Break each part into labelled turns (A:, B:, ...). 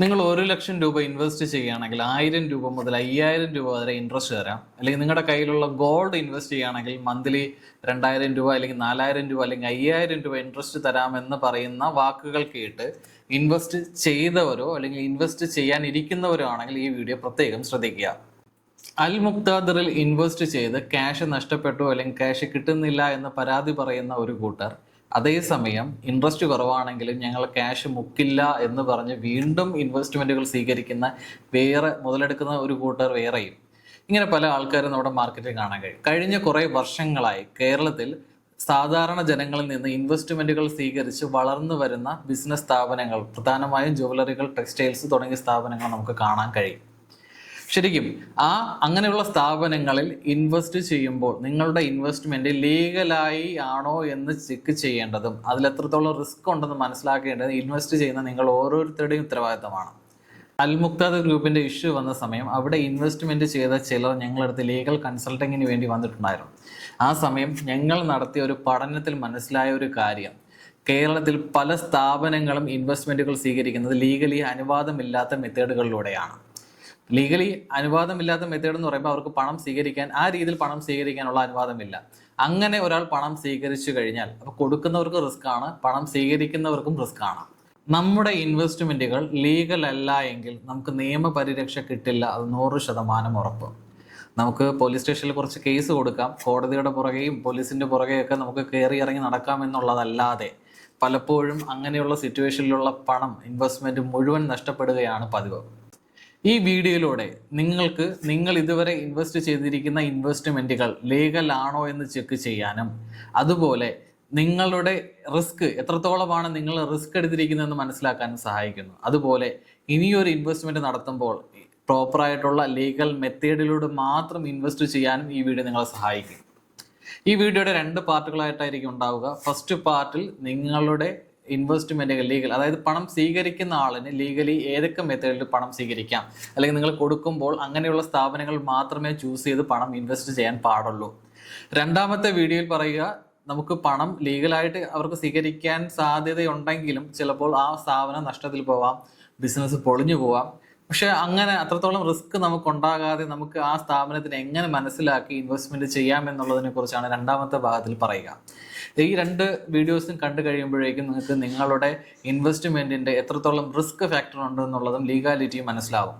A: നിങ്ങൾ ഒരു ലക്ഷം രൂപ ഇൻവെസ്റ്റ് ചെയ്യുകയാണെങ്കിൽ ആയിരം രൂപ മുതൽ അയ്യായിരം രൂപ വരെ ഇൻട്രസ്റ്റ് തരാം. അല്ലെങ്കിൽ നിങ്ങളുടെ കയ്യിലുള്ള ഗോൾഡ് ഇൻവെസ്റ്റ് ചെയ്യുകയാണെങ്കിൽ മന്ത്ലി രണ്ടായിരം രൂപ അല്ലെങ്കിൽ നാലായിരം രൂപ അല്ലെങ്കിൽ അയ്യായിരം രൂപ ഇൻട്രസ്റ്റ് തരാമെന്ന് പറയുന്ന വാക്കുകൾ കേട്ട് ഇൻവെസ്റ്റ് ചെയ്തവരോ അല്ലെങ്കിൽ ഇൻവെസ്റ്റ് ചെയ്യാനിരിക്കുന്നവരോ ആണെങ്കിൽ ഈ വീഡിയോ പ്രത്യേകം ശ്രദ്ധിക്കുക. അൽ മുക്താദറിൽ ഇൻവെസ്റ്റ് ചെയ്ത് ക്യാഷ് നഷ്ടപ്പെട്ടു അല്ലെങ്കിൽ ക്യാഷ് കിട്ടുന്നില്ല എന്ന് പരാതി പറയുന്ന ഒരു കൂട്ടർ അതേസമയം ഇൻട്രസ്റ്റ് കുറവാണെങ്കിലും ഞങ്ങൾ ക്യാഷ് മുക്കില്ല എന്ന് പറഞ്ഞ് വീണ്ടും ഇൻവെസ്റ്റ്മെന്റുകൾ സ്വീകരിക്കുന്ന വേറെ മുതലെടുക്കുന്ന ഒരു കൂട്ടർ വേറെയും. ഇങ്ങനെ പല ആൾക്കാരും നമ്മുടെ മാർക്കറ്റിൽ കാണാൻ കഴിയും. കഴിഞ്ഞ കുറേ വർഷങ്ങളായി കേരളത്തിൽ സാധാരണ ജനങ്ങളിൽ നിന്ന് ഇൻവെസ്റ്റ്മെന്റുകൾ സ്വീകരിച്ച് വളർന്നു വരുന്ന ബിസിനസ് സ്ഥാപനങ്ങൾ പ്രധാനമായും ജുവലറികൾ ടെക്സ്റ്റൈൽസ് തുടങ്ങിയ സ്ഥാപനങ്ങൾ നമുക്ക് കാണാൻ കഴിയും. ശരിക്കും ആ അങ്ങനെയുള്ള സ്ഥാപനങ്ങളിൽ ഇൻവെസ്റ്റ് ചെയ്യുമ്പോൾ നിങ്ങളുടെ ഇൻവെസ്റ്റ്മെന്റ് ലീഗലായി ആണോ എന്ന് ചെക്ക് ചെയ്യേണ്ടതും അതിൽ എത്രത്തോളം റിസ്ക് ഉണ്ടെന്ന് മനസ്സിലാക്കേണ്ടത് ഇൻവെസ്റ്റ് ചെയ്യുന്ന നിങ്ങൾ ഓരോരുത്തരുടെയും ഉത്തരവാദിത്തമാണ്. അൽമുക്താദ് ഗ്രൂപ്പിന്റെ ഇഷ്യൂ വന്ന സമയം അവിടെ ഇൻവെസ്റ്റ്മെന്റ് ചെയ്ത ചിലർ ഞങ്ങളടുത്ത് ലീഗൽ കൺസൾട്ടിങ്ങിന് വേണ്ടി വന്നിട്ടുണ്ടായിരുന്നു. ആ സമയം ഞങ്ങൾ നടത്തിയ ഒരു പഠനത്തിൽ മനസ്സിലായ ഒരു കാര്യം. കേരളത്തിൽ പല സ്ഥാപനങ്ങളും ഇൻവെസ്റ്റ്മെന്റുകൾ സ്വീകരിക്കുന്നത് ലീഗലി അനുവാദമില്ലാത്ത മെത്തേഡുകളിലൂടെയാണ് ലീഗലി അനുവാദമില്ലാത്ത മെത്തേഡ് എന്ന് പറയുമ്പോൾ അവർക്ക് പണം സ്വീകരിക്കാൻ ആ രീതിയിൽ പണം സ്വീകരിക്കാനുള്ള അനുവാദമില്ല. അങ്ങനെ ഒരാൾ പണം സ്വീകരിച്ചു കഴിഞ്ഞാൽ അപ്പോൾ കൊടുക്കുന്നവർക്ക് റിസ്ക് ആണ് പണം സ്വീകരിക്കുന്നവർക്കും റിസ്ക് ആണ്. നമ്മുടെ ഇൻവെസ്റ്റ്മെന്റുകൾ ലീഗൽ അല്ല എങ്കിൽ നമുക്ക് നിയമപരിരക്ഷ കിട്ടില്ല അത് നൂറ് ശതമാനം ഉറപ്പ്. നമുക്ക് പോലീസ് സ്റ്റേഷനിൽ കുറച്ച് കേസ് കൊടുക്കാം കോടതിയുടെ പുറകെയും പോലീസിന്റെ പുറകെയൊക്കെ നമുക്ക് കയറി ഇറങ്ങി നടക്കാം എന്നുള്ളതല്ലാതെ പലപ്പോഴും അങ്ങനെയുള്ള സിറ്റുവേഷനിലുള്ള പണം ഇൻവെസ്റ്റ്മെന്റ് മുഴുവൻ നഷ്ടപ്പെടുകയാണ് പതിവ്. ഈ വീഡിയോയിലൂടെ നിങ്ങൾക്ക് നിങ്ങൾ ഇതുവരെ ഇൻവെസ്റ്റ് ചെയ്തിരിക്കുന്ന ഇൻവെസ്റ്റ്മെന്റുകൾ ആണോ എന്ന് ചെക്ക് ചെയ്യാനും അതുപോലെ നിങ്ങളുടെ റിസ്ക് എത്രത്തോളമാണ് നിങ്ങൾ റിസ്ക് എടുത്തിരിക്കുന്നതെന്ന് മനസ്സിലാക്കാനും സഹായിക്കുന്നു. അതുപോലെ ഇനിയൊരു ഇൻവെസ്റ്റ്മെന്റ് നടത്തുമ്പോൾ പ്രോപ്പറായിട്ടുള്ള ലീഗൽ മെത്തേഡിലൂടെ മാത്രം ഇൻവെസ്റ്റ് ചെയ്യാനും ഈ വീഡിയോ നിങ്ങളെ സഹായിക്കും. ഈ വീഡിയോയുടെ രണ്ട് പാർട്ടുകളായിട്ടായിരിക്കും ഉണ്ടാവുക. ഫസ്റ്റ് പാർട്ടിൽ നിങ്ങളുടെ ഇൻവെസ്റ്റ്മെന്റുകൾ ലീഗൽ അതായത് പണം സ്വീകരിക്കുന്ന ആളിന് ലീഗലി ഏതൊക്കെ മെത്തേഡിൽ പണം സ്വീകരിക്കാം? അല്ലെങ്കിൽ നിങ്ങൾ കൊടുക്കുമ്പോൾ അങ്ങനെയുള്ള സ്ഥാപനങ്ങൾ മാത്രമേ ചൂസ് ചെയ്ത് പണം ഇൻവെസ്റ്റ് ചെയ്യാൻ പാടുള്ളൂ. രണ്ടാമത്തെ വീഡിയോയിൽ പറയുക നമുക്ക് പണം ലീഗലായിട്ട് അവർക്ക് സ്വീകരിക്കാൻ സാധ്യതയുണ്ടെങ്കിലും ചിലപ്പോൾ ആ സ്ഥാപനം നഷ്ടത്തിൽ പോവാം ബിസിനസ് പൊളിഞ്ഞു പോവാം. പക്ഷെ അങ്ങനെ അത്രത്തോളം റിസ്ക് നമുക്ക് ഉണ്ടാകാതെ നമുക്ക് ആ സ്ഥാപനത്തിന് എങ്ങനെ മനസ്സിലാക്കി ഇൻവെസ്റ്റ്മെന്റ് ചെയ്യാം എന്നുള്ളതിനെ കുറിച്ചാണ് രണ്ടാമത്തെ ഭാഗത്തിൽ പറയുക. ഈ രണ്ട് വീഡിയോസും കണ്ടു കഴിയുമ്പോഴേക്കും നിങ്ങൾക്ക് നിങ്ങളുടെ ഇൻവെസ്റ്റ്മെന്റിന്റെ എത്രത്തോളം റിസ്ക് ഫാക്ടർ ഉണ്ട് എന്നുള്ളതും ലീഗാലിറ്റിയും മനസ്സിലാവും.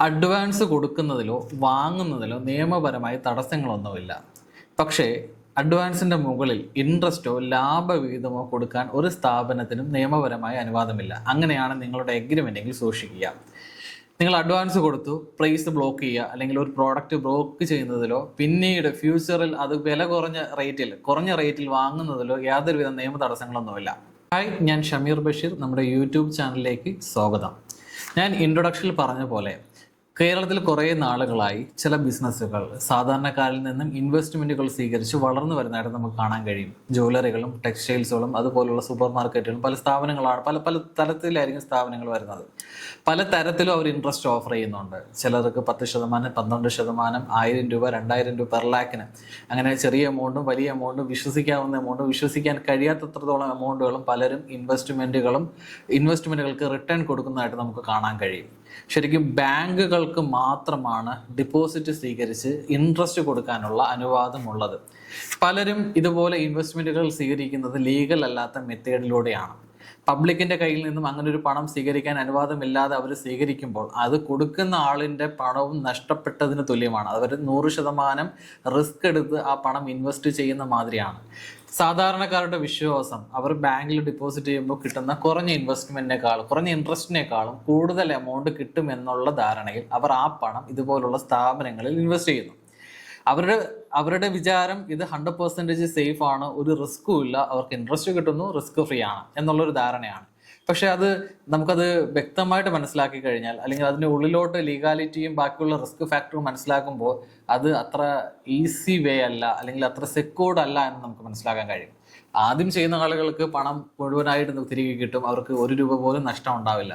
A: അഡ്വാൻസ് കൊടുക്കുന്നതിലോ വാങ്ങുന്നതിലോ നിയമപരമായി തടസ്സങ്ങളൊന്നുമില്ല. പക്ഷേ അഡ്വാൻസിന്റെ മുകളിൽ ഇൻട്രസ്റ്റോ ലാഭവിഹിതമോ കൊടുക്കാൻ ഒരു സ്ഥാപനത്തിനും നിയമപരമായ അനുവാദമില്ല. അങ്ങനെയാണ് നിങ്ങളുടെ എഗ്രിമെന്റെങ്കിൽ സൂക്ഷിക്കുക. നിങ്ങൾ അഡ്വാൻസ് കൊടുത്തു പ്രൈസ് ബ്ലോക്ക് ചെയ്യുക അല്ലെങ്കിൽ ഒരു പ്രോഡക്റ്റ് ബ്ലോക്ക് ചെയ്യുന്നതിലോ പിന്നീട് ഫ്യൂച്ചറിൽ അത് വില കുറഞ്ഞ റേറ്റിൽ കുറഞ്ഞ റേറ്റിൽ വാങ്ങുന്നതിലോ യാതൊരുവിധ നിയമ തടസ്സങ്ങളൊന്നുമില്ല. ഹായ് ഞാൻ ഷമീർ ബഷീർ നമ്മുടെ യൂട്യൂബ് ചാനലിലേക്ക് സ്വാഗതം. ഞാൻ ഇൻട്രൊഡക്ഷനിൽ പറഞ്ഞ പോലെ കേരളത്തിൽ കുറേ നാളുകളായി ചില ബിസിനസ്സുകൾ സാധാരണക്കാരിൽ നിന്നും ഇൻവെസ്റ്റ്മെന്റുകൾ സ്വീകരിച്ച് വളർന്നു വരുന്നതായിട്ട് നമുക്ക് കാണാൻ കഴിയും. ജ്വല്ലറികളും ടെക്സ്റ്റൈൽസുകളും അതുപോലുള്ള സൂപ്പർ മാർക്കറ്റുകളും പല സ്ഥാപനങ്ങളാണ് പല പല തരത്തിലായിരിക്കും സ്ഥാപനങ്ങൾ വരുന്നത്. പല തരത്തിലും അവർ ഇൻട്രസ്റ്റ് ഓഫർ ചെയ്യുന്നുണ്ട്. ചിലർക്ക് പത്ത് ശതമാനം പന്ത്രണ്ട് ശതമാനം ആയിരം രൂപ രണ്ടായിരം രൂപ പെർ ലാക്കിന് അങ്ങനെ ചെറിയ എമൗണ്ടും വലിയ എമൗണ്ടും വിശ്വസിക്കാവുന്ന എമൗണ്ടും വിശ്വസിക്കാൻ കഴിയാത്തത്രത്തോളം എമൗണ്ടുകളും പലരും ഇൻവെസ്റ്റ്മെന്റുകളും ഇൻവെസ്റ്റ്മെന്റുകൾക്ക് റിട്ടേൺ കൊടുക്കുന്നതായിട്ട് നമുക്ക് കാണാൻ കഴിയും. ശരിക്കും ബാങ്കുകൾക്ക് മാത്രമാണ് ഡിപ്പോസിറ്റ് സ്വീകരിച്ച് ഇൻട്രസ്റ്റ് കൊടുക്കാനുള്ള അനുവാദമുള്ളത്. പലരും ഇതുപോലെ ഇൻവെസ്റ്റ്മെന്റുകൾ സ്വീകരിക്കുന്നത് ലീഗൽ അല്ലാത്ത മെത്തേഡിലൂടെയാണ്. പബ്ലിക്കിന്റെ കയ്യിൽ നിന്നും അങ്ങനെ ഒരു പണം സ്വീകരിക്കാൻ അനുവാദമില്ലാതെ അവർ സ്വീകരിക്കുമ്പോൾ അത് കൊടുക്കുന്ന ആളിന്റെ പണവും നഷ്ടപ്പെട്ടതിന് തുല്യമാണ്. അവർ നൂറ് ശതമാനം റിസ്ക് എടുത്ത് ആ പണം ഇൻവെസ്റ്റ് ചെയ്യുന്ന മാതിരിയാണ്. സാധാരണക്കാരുടെ വിശ്വാസം അവർ ബാങ്കിൽ ഡിപ്പോസിറ്റ് ചെയ്യുമ്പോൾ കിട്ടുന്ന കുറഞ്ഞ ഇൻവെസ്റ്റ്മെന്റിനേക്കാളും കുറഞ്ഞ ഇൻട്രസ്റ്റിനേക്കാളും കൂടുതൽ എമൗണ്ട് കിട്ടുമെന്നുള്ള ധാരണയിൽ അവർ ആ പണം ഇതുപോലുള്ള സ്ഥാപനങ്ങളിൽ ഇൻവെസ്റ്റ് ചെയ്യുന്നു. അവരുടെ അവരുടെ വിചാരം ഇത് ഹൺഡ്രഡ് പെർസെന്റേജ് സേഫ് ആണ് ഒരു റിസ്ക്കും ഇല്ല അവർക്ക് ഇൻട്രസ്റ്റ് കിട്ടുന്നു റിസ്ക് ഫ്രീ ആണ് എന്നുള്ളൊരു ധാരണയാണ്. പക്ഷെ അത് നമുക്കത് വ്യക്തമായിട്ട് മനസ്സിലാക്കി കഴിഞ്ഞാൽ അല്ലെങ്കിൽ അതിന്റെ ഉള്ളിലോട്ട് ലീഗാലിറ്റിയും ബാക്കിയുള്ള റിസ്ക് ഫാക്ടറും മനസ്സിലാക്കുമ്പോൾ അത് അത്ര ഈസി വേ അല്ല അല്ലെങ്കിൽ അത്ര സെക്യൂർഡ് അല്ല എന്ന് നമുക്ക് മനസ്സിലാക്കാൻ കഴിയും. ആദ്യം ചെയ്യുന്ന ആളുകൾക്ക് പണം മുഴുവനായിട്ട് തിരികെ കിട്ടും അവർക്ക് ഒരു രൂപ പോലും നഷ്ടം ഉണ്ടാവില്ല.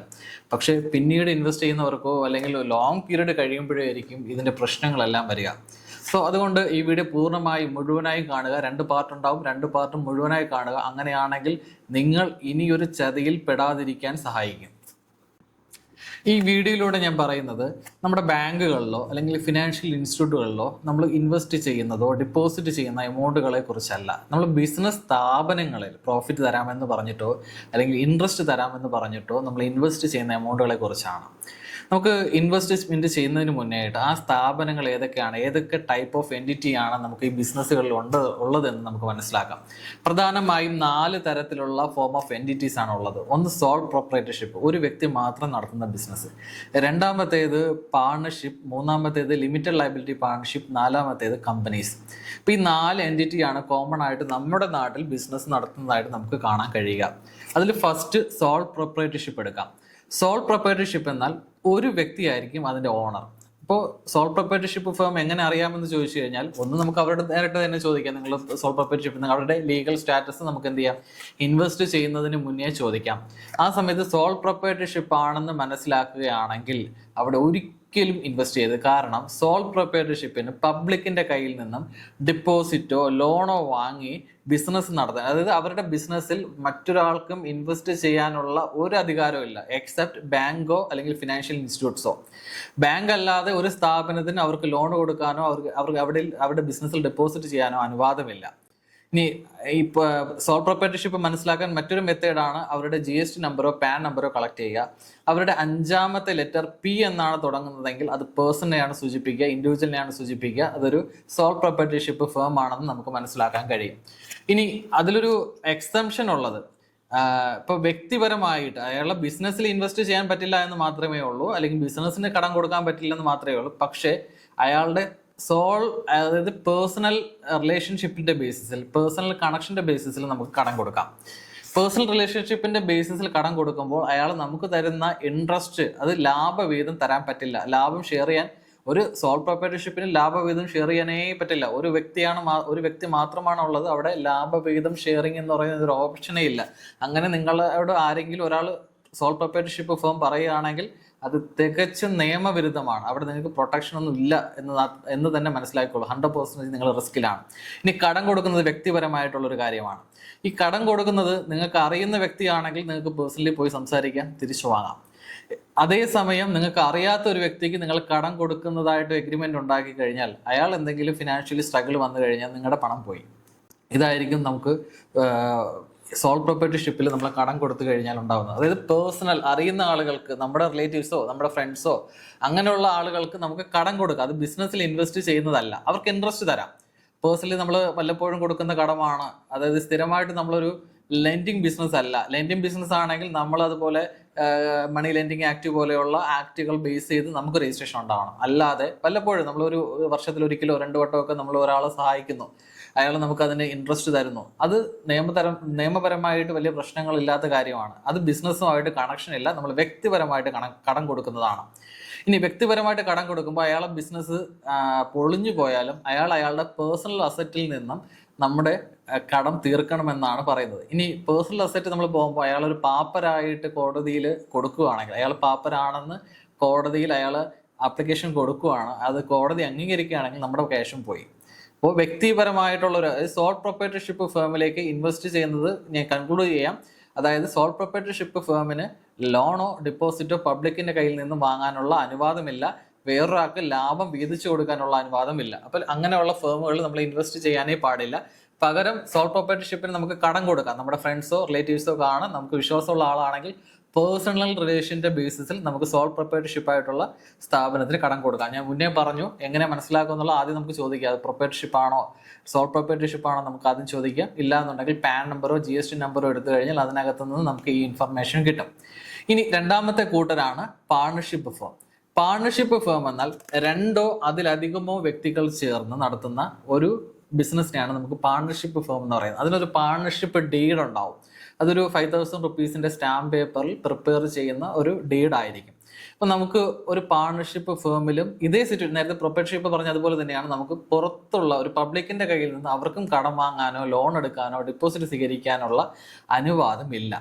A: പക്ഷേ പിന്നീട് ഇൻവെസ്റ്റ് ചെയ്യുന്നവർക്കോ അല്ലെങ്കിൽ ലോങ് പീരീഡ് കഴിയുമ്പോഴേ ആയിരിക്കും ഇതിന്റെ പ്രശ്നങ്ങളെല്ലാം വരിക. സോ അതുകൊണ്ട് ഈ വീഡിയോ പൂർണമായി മുഴുവനായും കാണുക. രണ്ട് പാർട്ട് ഉണ്ടാവും. രണ്ട് പാർട്ടും മുഴുവനായി കാണുക. അങ്ങനെയാണെങ്കിൽ നിങ്ങൾ ഇനിയൊരു ചതിയിൽ പെടാതിരിക്കാൻ സഹായിക്കും. ഈ വീഡിയോയിലൂടെ ഞാൻ പറയുന്നത് നമ്മുടെ ബാങ്കുകളിലോ അല്ലെങ്കിൽ ഫിനാൻഷ്യൽ ഇൻസ്റ്റിറ്റ്യൂട്ടുകളിലോ നമ്മൾ ഇൻവെസ്റ്റ് ചെയ്യുന്നതോ ഡിപ്പോസിറ്റ് ചെയ്യുന്ന എമൗണ്ടുകളെ കുറിച്ചല്ല. നമ്മൾ ബിസിനസ് സ്ഥാപനങ്ങളിൽ പ്രോഫിറ്റ് തരാമെന്ന് പറഞ്ഞിട്ടോ അല്ലെങ്കിൽ ഇൻട്രസ്റ്റ് തരാമെന്ന് പറഞ്ഞിട്ടോ നമ്മൾ ഇൻവെസ്റ്റ് ചെയ്യുന്ന എമൗണ്ടുകളെ കുറിച്ചാണ്. നമുക്ക് ഇൻവെസ്റ്റ്മെന്റ് ചെയ്യുന്നതിന് മുന്നേ ആയിട്ട് ആ സ്ഥാപനങ്ങൾ ഏതൊക്കെയാണ് ഏതൊക്കെ ടൈപ്പ് ഓഫ് എന്റിറ്റി ആണ് നമുക്ക് ഈ ബിസിനസ്സുകളിൽ ഉണ്ട് ഉള്ളതെന്ന് നമുക്ക് മനസ്സിലാക്കാം. പ്രധാനമായും നാല് തരത്തിലുള്ള ഫോം ഓഫ് എന്റിറ്റീസ് ആണ് ഉള്ളത്. ഒന്ന് സോൾ പ്രൊപ്പറേറ്റർഷിപ്പ് ഒരു വ്യക്തി മാത്രം നടത്തുന്ന ബിസിനസ് രണ്ടാമത്തേത് പാർട്ണർഷിപ്പ് മൂന്നാമത്തേത് ലിമിറ്റഡ് ലയബിലിറ്റി പാർട്ണർഷിപ്പ് നാലാമത്തേത് കമ്പനീസ് അപ്പോൾ ഈ നാല് എന്റിറ്റിയാണ് കോമൺ ആയിട്ട് നമ്മുടെ നാട്ടിൽ ബിസിനസ് നടത്തുന്നതായിട്ട് നമുക്ക് കാണാൻ കഴിയുക. അതിൽ ഫസ്റ്റ് സോൾ പ്രൊപ്പറേറ്റർഷിപ്പ് എടുക്കാം. സോൾ പ്രൊപ്പറേറ്റർഷിപ്പ് എന്നാൽ ഒരു വ്യക്തിയായിരിക്കും അതിന്റെ ഓണർ ഇപ്പോൾ സോൾ പ്രൊപ്പറേറ്റർഷിപ്പ് ഫേം എങ്ങനെ അറിയാമെന്ന് ചോദിച്ചു കഴിഞ്ഞാൽ ഒന്ന് നമുക്ക് അവരുടെ നേരിട്ട് തന്നെ ചോദിക്കാം. നിങ്ങൾ സോൾ പ്രൊപ്പറേറ്റർഷിപ്പ് അവരുടെ ലീഗൽ സ്റ്റാറ്റസ് നമുക്ക് എന്ത് ചെയ്യാം? ഇൻവെസ്റ്റ് ചെയ്യുന്നതിന് മുന്നേ ചോദിക്കാം. ആ സമയത്ത് സോൾ പ്രൊപ്പറേറ്റർഷിപ്പ് ആണെന്ന് മനസ്സിലാക്കുകയാണെങ്കിൽ അവിടെ ഒരിക്കലും ഇൻവെസ്റ്റ് ചെയ്ത് കാരണം സോൾ പ്രൊപ്പറേറ്റർഷിപ്പിന് പബ്ലിക്കിന്റെ കയ്യിൽ നിന്നും ഡിപ്പോസിറ്റോ ലോണോ വാങ്ങി ബിസിനസ് നടത്താൻ അതായത് അവരുടെ ബിസിനസ്സിൽ മറ്റൊരാൾക്കും ഇൻവെസ്റ്റ് ചെയ്യാനുള്ള ഒരു അധികാരവും ഇല്ല എക്സെപ്റ്റ് ബാങ്കോ അല്ലെങ്കിൽ ഫിനാൻഷ്യൽ ഇൻസ്റ്റിറ്റ്യൂട്ട്സോ ബാങ്ക് അല്ലാതെ ഒരു സ്ഥാപനത്തിന് അവർക്ക് ലോൺ കൊടുക്കാനോ അവർക്ക് അവർക്ക് അവിടെ അവരുടെ ബിസിനസ്സിൽ ഡെപ്പോസിറ്റ് ചെയ്യാനോ അനുവാദമില്ല. ഇനി ഇപ്പോൾ സോൾ പ്രൊപ്പറേറ്റർഷിപ്പ് മനസ്സിലാക്കാൻ മറ്റൊരു മെത്തേഡാണ് അവരുടെ ജി എസ് ടി നമ്പറോ പാൻ നമ്പറോ കളക്ട് ചെയ്യുക. അവരുടെ അഞ്ചാമത്തെ ലെറ്റർ പി എന്നാണ് തുടങ്ങുന്നതെങ്കിൽ അത് പേഴ്സണിനെയാണ് സൂചിപ്പിക്കുക ഇൻഡിവിജ്വലിനെയാണ് സൂചിപ്പിക്കുക. അതൊരു സോൾ പ്രൊപ്പറേറ്റർഷിപ്പ് ഫേം ആണെന്ന് നമുക്ക് മനസ്സിലാക്കാൻ കഴിയും. ഇനി അതിലൊരു എക്സംഷൻ ഉള്ളത്. ഇപ്പൊ വ്യക്തിപരമായിട്ട് അയാളെ ബിസിനസ്സിൽ ഇൻവെസ്റ്റ് ചെയ്യാൻ പറ്റില്ല എന്ന് മാത്രമേ ഉള്ളൂ അല്ലെങ്കിൽ ബിസിനസ്സിന് കടം കൊടുക്കാൻ പറ്റില്ല എന്ന് മാത്രമേ ഉള്ളൂ. പക്ഷേ അയാളുടെ സോൾ അതായത് പേഴ്സണൽ റിലേഷൻഷിപ്പിന്റെ ബേസിസിൽ പേഴ്സണൽ കണക്ഷന്റെ ബേസിസിൽ നമുക്ക് കടം കൊടുക്കാം. പേഴ്സണൽ റിലേഷൻഷിപ്പിന്റെ ബേസിസിൽ കടം കൊടുക്കുമ്പോൾ അയാൾ നമുക്ക് തരുന്ന ഇൻട്രസ്റ്റ് അത് ലാഭവീതം തരാൻ പറ്റില്ല. ലാഭം ഷെയർ ചെയ്യാൻ ഒരു സോൾ പ്രൊപ്പറേറ്റർഷിപ്പിന് ലാഭവീതം ഷെയർ ചെയ്യാനേ പറ്റില്ല. ഒരു വ്യക്തിയാണ് ഒരു വ്യക്തി മാത്രമാണ് ഉള്ളത് അവിടെ ലാഭവീതം ഷെയറിംഗ് എന്ന് പറയുന്ന ഒരു ഓപ്ഷനേ ഇല്ല. അങ്ങനെ നിങ്ങളോട് ആരെങ്കിലും ഒരാൾ സോൾ പ്രൊപ്പറേറ്റർഷിപ്പ് ഫേം പറയുകയാണെങ്കിൽ അത് തികച്ചും നിയമവിരുദ്ധമാണ്. അവിടെ നിങ്ങൾക്ക് പ്രൊട്ടക്ഷൻ ഒന്നും ഇല്ല എന്ന് എന്ന് തന്നെ മനസ്സിലാക്കിക്കോളൂ ഹൺഡ്രഡ് പെർസെന്റേജ് നിങ്ങൾ റിസ്ക്കിലാണ് ഇനി കടം കൊടുക്കുന്നത് വ്യക്തിപരമായിട്ടുള്ള ഒരു കാര്യമാണ്. ഈ കടം കൊടുക്കുന്നത് നിങ്ങൾക്ക് അറിയുന്ന വ്യക്തിയാണെങ്കിൽ നിങ്ങൾക്ക് പേഴ്സണലി പോയി സംസാരിക്കാം തിരിച്ചു വാങ്ങാം. അതേസമയം നിങ്ങൾക്ക് അറിയാത്ത ഒരു വ്യക്തിക്ക് നിങ്ങൾ കടം കൊടുക്കുന്നതായിട്ട് എഗ്രിമെന്റ് ഉണ്ടാക്കി കഴിഞ്ഞാൽ അയാൾ എന്തെങ്കിലും ഫിനാൻഷ്യലി സ്ട്രഗിൾ വന്നു കഴിഞ്ഞാൽ നിങ്ങളുടെ പണം പോയി. ഇതായിരിക്കും നമുക്ക് സോൾ പ്രൊപ്പറേറ്റർഷിപ്പിൽ നമ്മൾ കടം കൊടുത്തു കഴിഞ്ഞാൽ ഉണ്ടാവുന്നത്. അതായത് പേഴ്സണൽ അറിയുന്ന ആളുകൾക്ക് നമ്മുടെ റിലേറ്റീവ്സോ നമ്മുടെ ഫ്രണ്ട്സോ അങ്ങനെയുള്ള ആളുകൾക്ക് നമുക്ക് കടം കൊടുക്കാം. അത് ബിസിനസ്സിൽ ഇൻവെസ്റ്റ് ചെയ്യുന്നതല്ല. അവർക്ക് ഇൻട്രസ്റ്റ് തരാം. പേഴ്സണലി നമ്മൾ വല്ലപ്പോഴും കൊടുക്കുന്ന കടമാണ്. അതായത് സ്ഥിരമായിട്ട് നമ്മളൊരു ലെൻഡിങ് ബിസിനസ് അല്ല. ലെൻഡിങ് ബിസിനസ് ആണെങ്കിൽ നമ്മൾ അതുപോലെ മണി ലെൻഡിങ് ആക്ട് പോലെയുള്ള ആക്റ്റുകൾ ബേസ് ചെയ്ത് നമുക്ക് രജിസ്ട്രേഷൻ ഉണ്ടാവണം. അല്ലാതെ വല്ലപ്പോഴും നമ്മളൊരു വർഷത്തിൽ ഒരിക്കലോ രണ്ടു വട്ടമോ ഒക്കെ നമ്മൾ ഒരാളെ സഹായിക്കുന്നു. അയാൾ നമുക്ക് അതിന് ഇൻട്രസ്റ്റ് തരുന്നു. അത് നിയമതരം നിയമപരമായിട്ട് വലിയ പ്രശ്നങ്ങളില്ലാത്ത കാര്യമാണ്. അത് ബിസിനസ്സുമായിട്ട് കണക്ഷൻ ഇല്ല. നമ്മൾ വ്യക്തിപരമായിട്ട് കടം കൊടുക്കുന്നതാണ്. ഇനി വ്യക്തിപരമായിട്ട് കടം കൊടുക്കുമ്പോൾ അയാളെ ബിസിനസ് പൊളിഞ്ഞു പോയാലും അയാൾ അയാളുടെ പേഴ്സണൽ അസറ്റിൽ നിന്നും നമ്മുടെ കടം തീർക്കണമെന്നാണ് പറയുന്നത്. ഇനി പേഴ്സണൽ അസറ്റ് നമ്മൾ പോകുമ്പോൾ അയാൾ ഒരു പാപ്പരായിട്ട് കോടതിയിൽ കൊടുക്കുകയാണെങ്കിൽ അയാൾ പാപ്പരാണെന്ന് കോടതിയിൽ അയാൾ ആപ്ലിക്കേഷൻ കൊടുക്കുകയാണ്. അത് കോടതി അംഗീകരിക്കുകയാണെങ്കിൽ നമ്മുടെ ക്യാഷും പോയി. അപ്പോൾ വ്യക്തിപരമായിട്ടുള്ള ഒരു സോൾ പ്രൊപ്പറേറ്റർഷിപ്പ് ഫേമിലേക്ക് ഇൻവെസ്റ്റ് ചെയ്യുന്നത് ഞാൻ കൺക്ലൂഡ് ചെയ്യാം. അതായത് സോൾ പ്രൊപ്പറേറ്റർഷിപ്പ് ഫേമിന് ലോണോ ഡിപ്പോസിറ്റോ പബ്ലിക്കിന്റെ കയ്യിൽ നിന്ന് വാങ്ങാനുള്ള അനുവാദമില്ല. വേറൊരാൾക്ക് ലാഭം വീതിച്ചു കൊടുക്കാനുള്ള അനുവാദമില്ല. അപ്പോൾ അങ്ങനെയുള്ള ഫേമുകളിൽ നമ്മൾ ഇൻവെസ്റ്റ് ചെയ്യാനേ പാടില്ല. പകരം സോൾ പ്രൊപ്പറേറ്റർഷിപ്പിന് നമുക്ക് കടം കൊടുക്കാം. നമ്മുടെ ഫ്രണ്ട്സോ റിലേറ്റീവ്സോ കാണാം. നമുക്ക് വിശ്വാസമുള്ള ആളാണെങ്കിൽ പേഴ്സണൽ റിലേഷന്റെ ബേസിസിൽ നമുക്ക് സോൾ പ്രൊപ്പറേറ്റർഷിപ്പ് ആയിട്ടുള്ള സ്ഥാപനത്തിന് കടം കൊടുക്കാം. ഞാൻ മുന്നേ പറഞ്ഞു എങ്ങനെ മനസ്സിലാക്കുക എന്നുള്ള ആദ്യം നമുക്ക് ചോദിക്കാം. അത് പ്രൊപ്പറേറ്റർഷിപ്പ് ആണോ? സോൾ പ്രൊപ്പറേറ്റർഷിപ്പ് ആണോ നമുക്ക് ആദ്യം ചോദിക്കാം. ഇല്ല എന്നുണ്ടെങ്കിൽ പാൻ നമ്പറോ ജി എസ് ടി നമ്പറോ എടുത്തു കഴിഞ്ഞാൽ അതിനകത്ത് നിന്ന് നമുക്ക് ഈ ഇൻഫർമേഷൻ കിട്ടും. ഇനി രണ്ടാമത്തെ കൂട്ടരാണ് പാർട്ണർഷിപ്പ് ഫോം പാർട്ണർഷിപ്പ് ഫേം എന്നാൽ രണ്ടോ അതിലധികമോ വ്യക്തികൾ ചേർന്ന് നടത്തുന്ന ഒരു ബിസിനസ്സിനെയാണ് നമുക്ക് പാർട്ണർഷിപ്പ് ഫേം എന്ന് പറയുന്നത്. അതിനൊരു പാർട്ണർഷിപ്പ് ഡീഡ് ഉണ്ടാവും. അതൊരു ഫൈവ് തൗസൻഡ് റുപ്പീസിന്റെ സ്റ്റാമ്പ് പേപ്പറിൽ പ്രിപ്പയർ ചെയ്യുന്ന ഒരു ഡീഡ് ആയിരിക്കും. അപ്പൊ നമുക്ക് ഒരു പാർട്ണർഷിപ്പ് ഫേമിലും ഇതേ സിറ്റുവേഷൻ നേരത്തെ പ്രൊപ്പർഷിപ്പ് പറഞ്ഞ അതുപോലെ തന്നെയാണ് നമുക്ക് പുറത്തുള്ള ഒരു പബ്ലിക്കിന്റെ കയ്യിൽ നിന്ന് അവർക്കും കടം വാങ്ങാനോ ലോൺ എടുക്കാനോ ഡിപ്പോസിറ്റ് സ്വീകരിക്കാനുള്ള അനുവാദം ഇല്ല.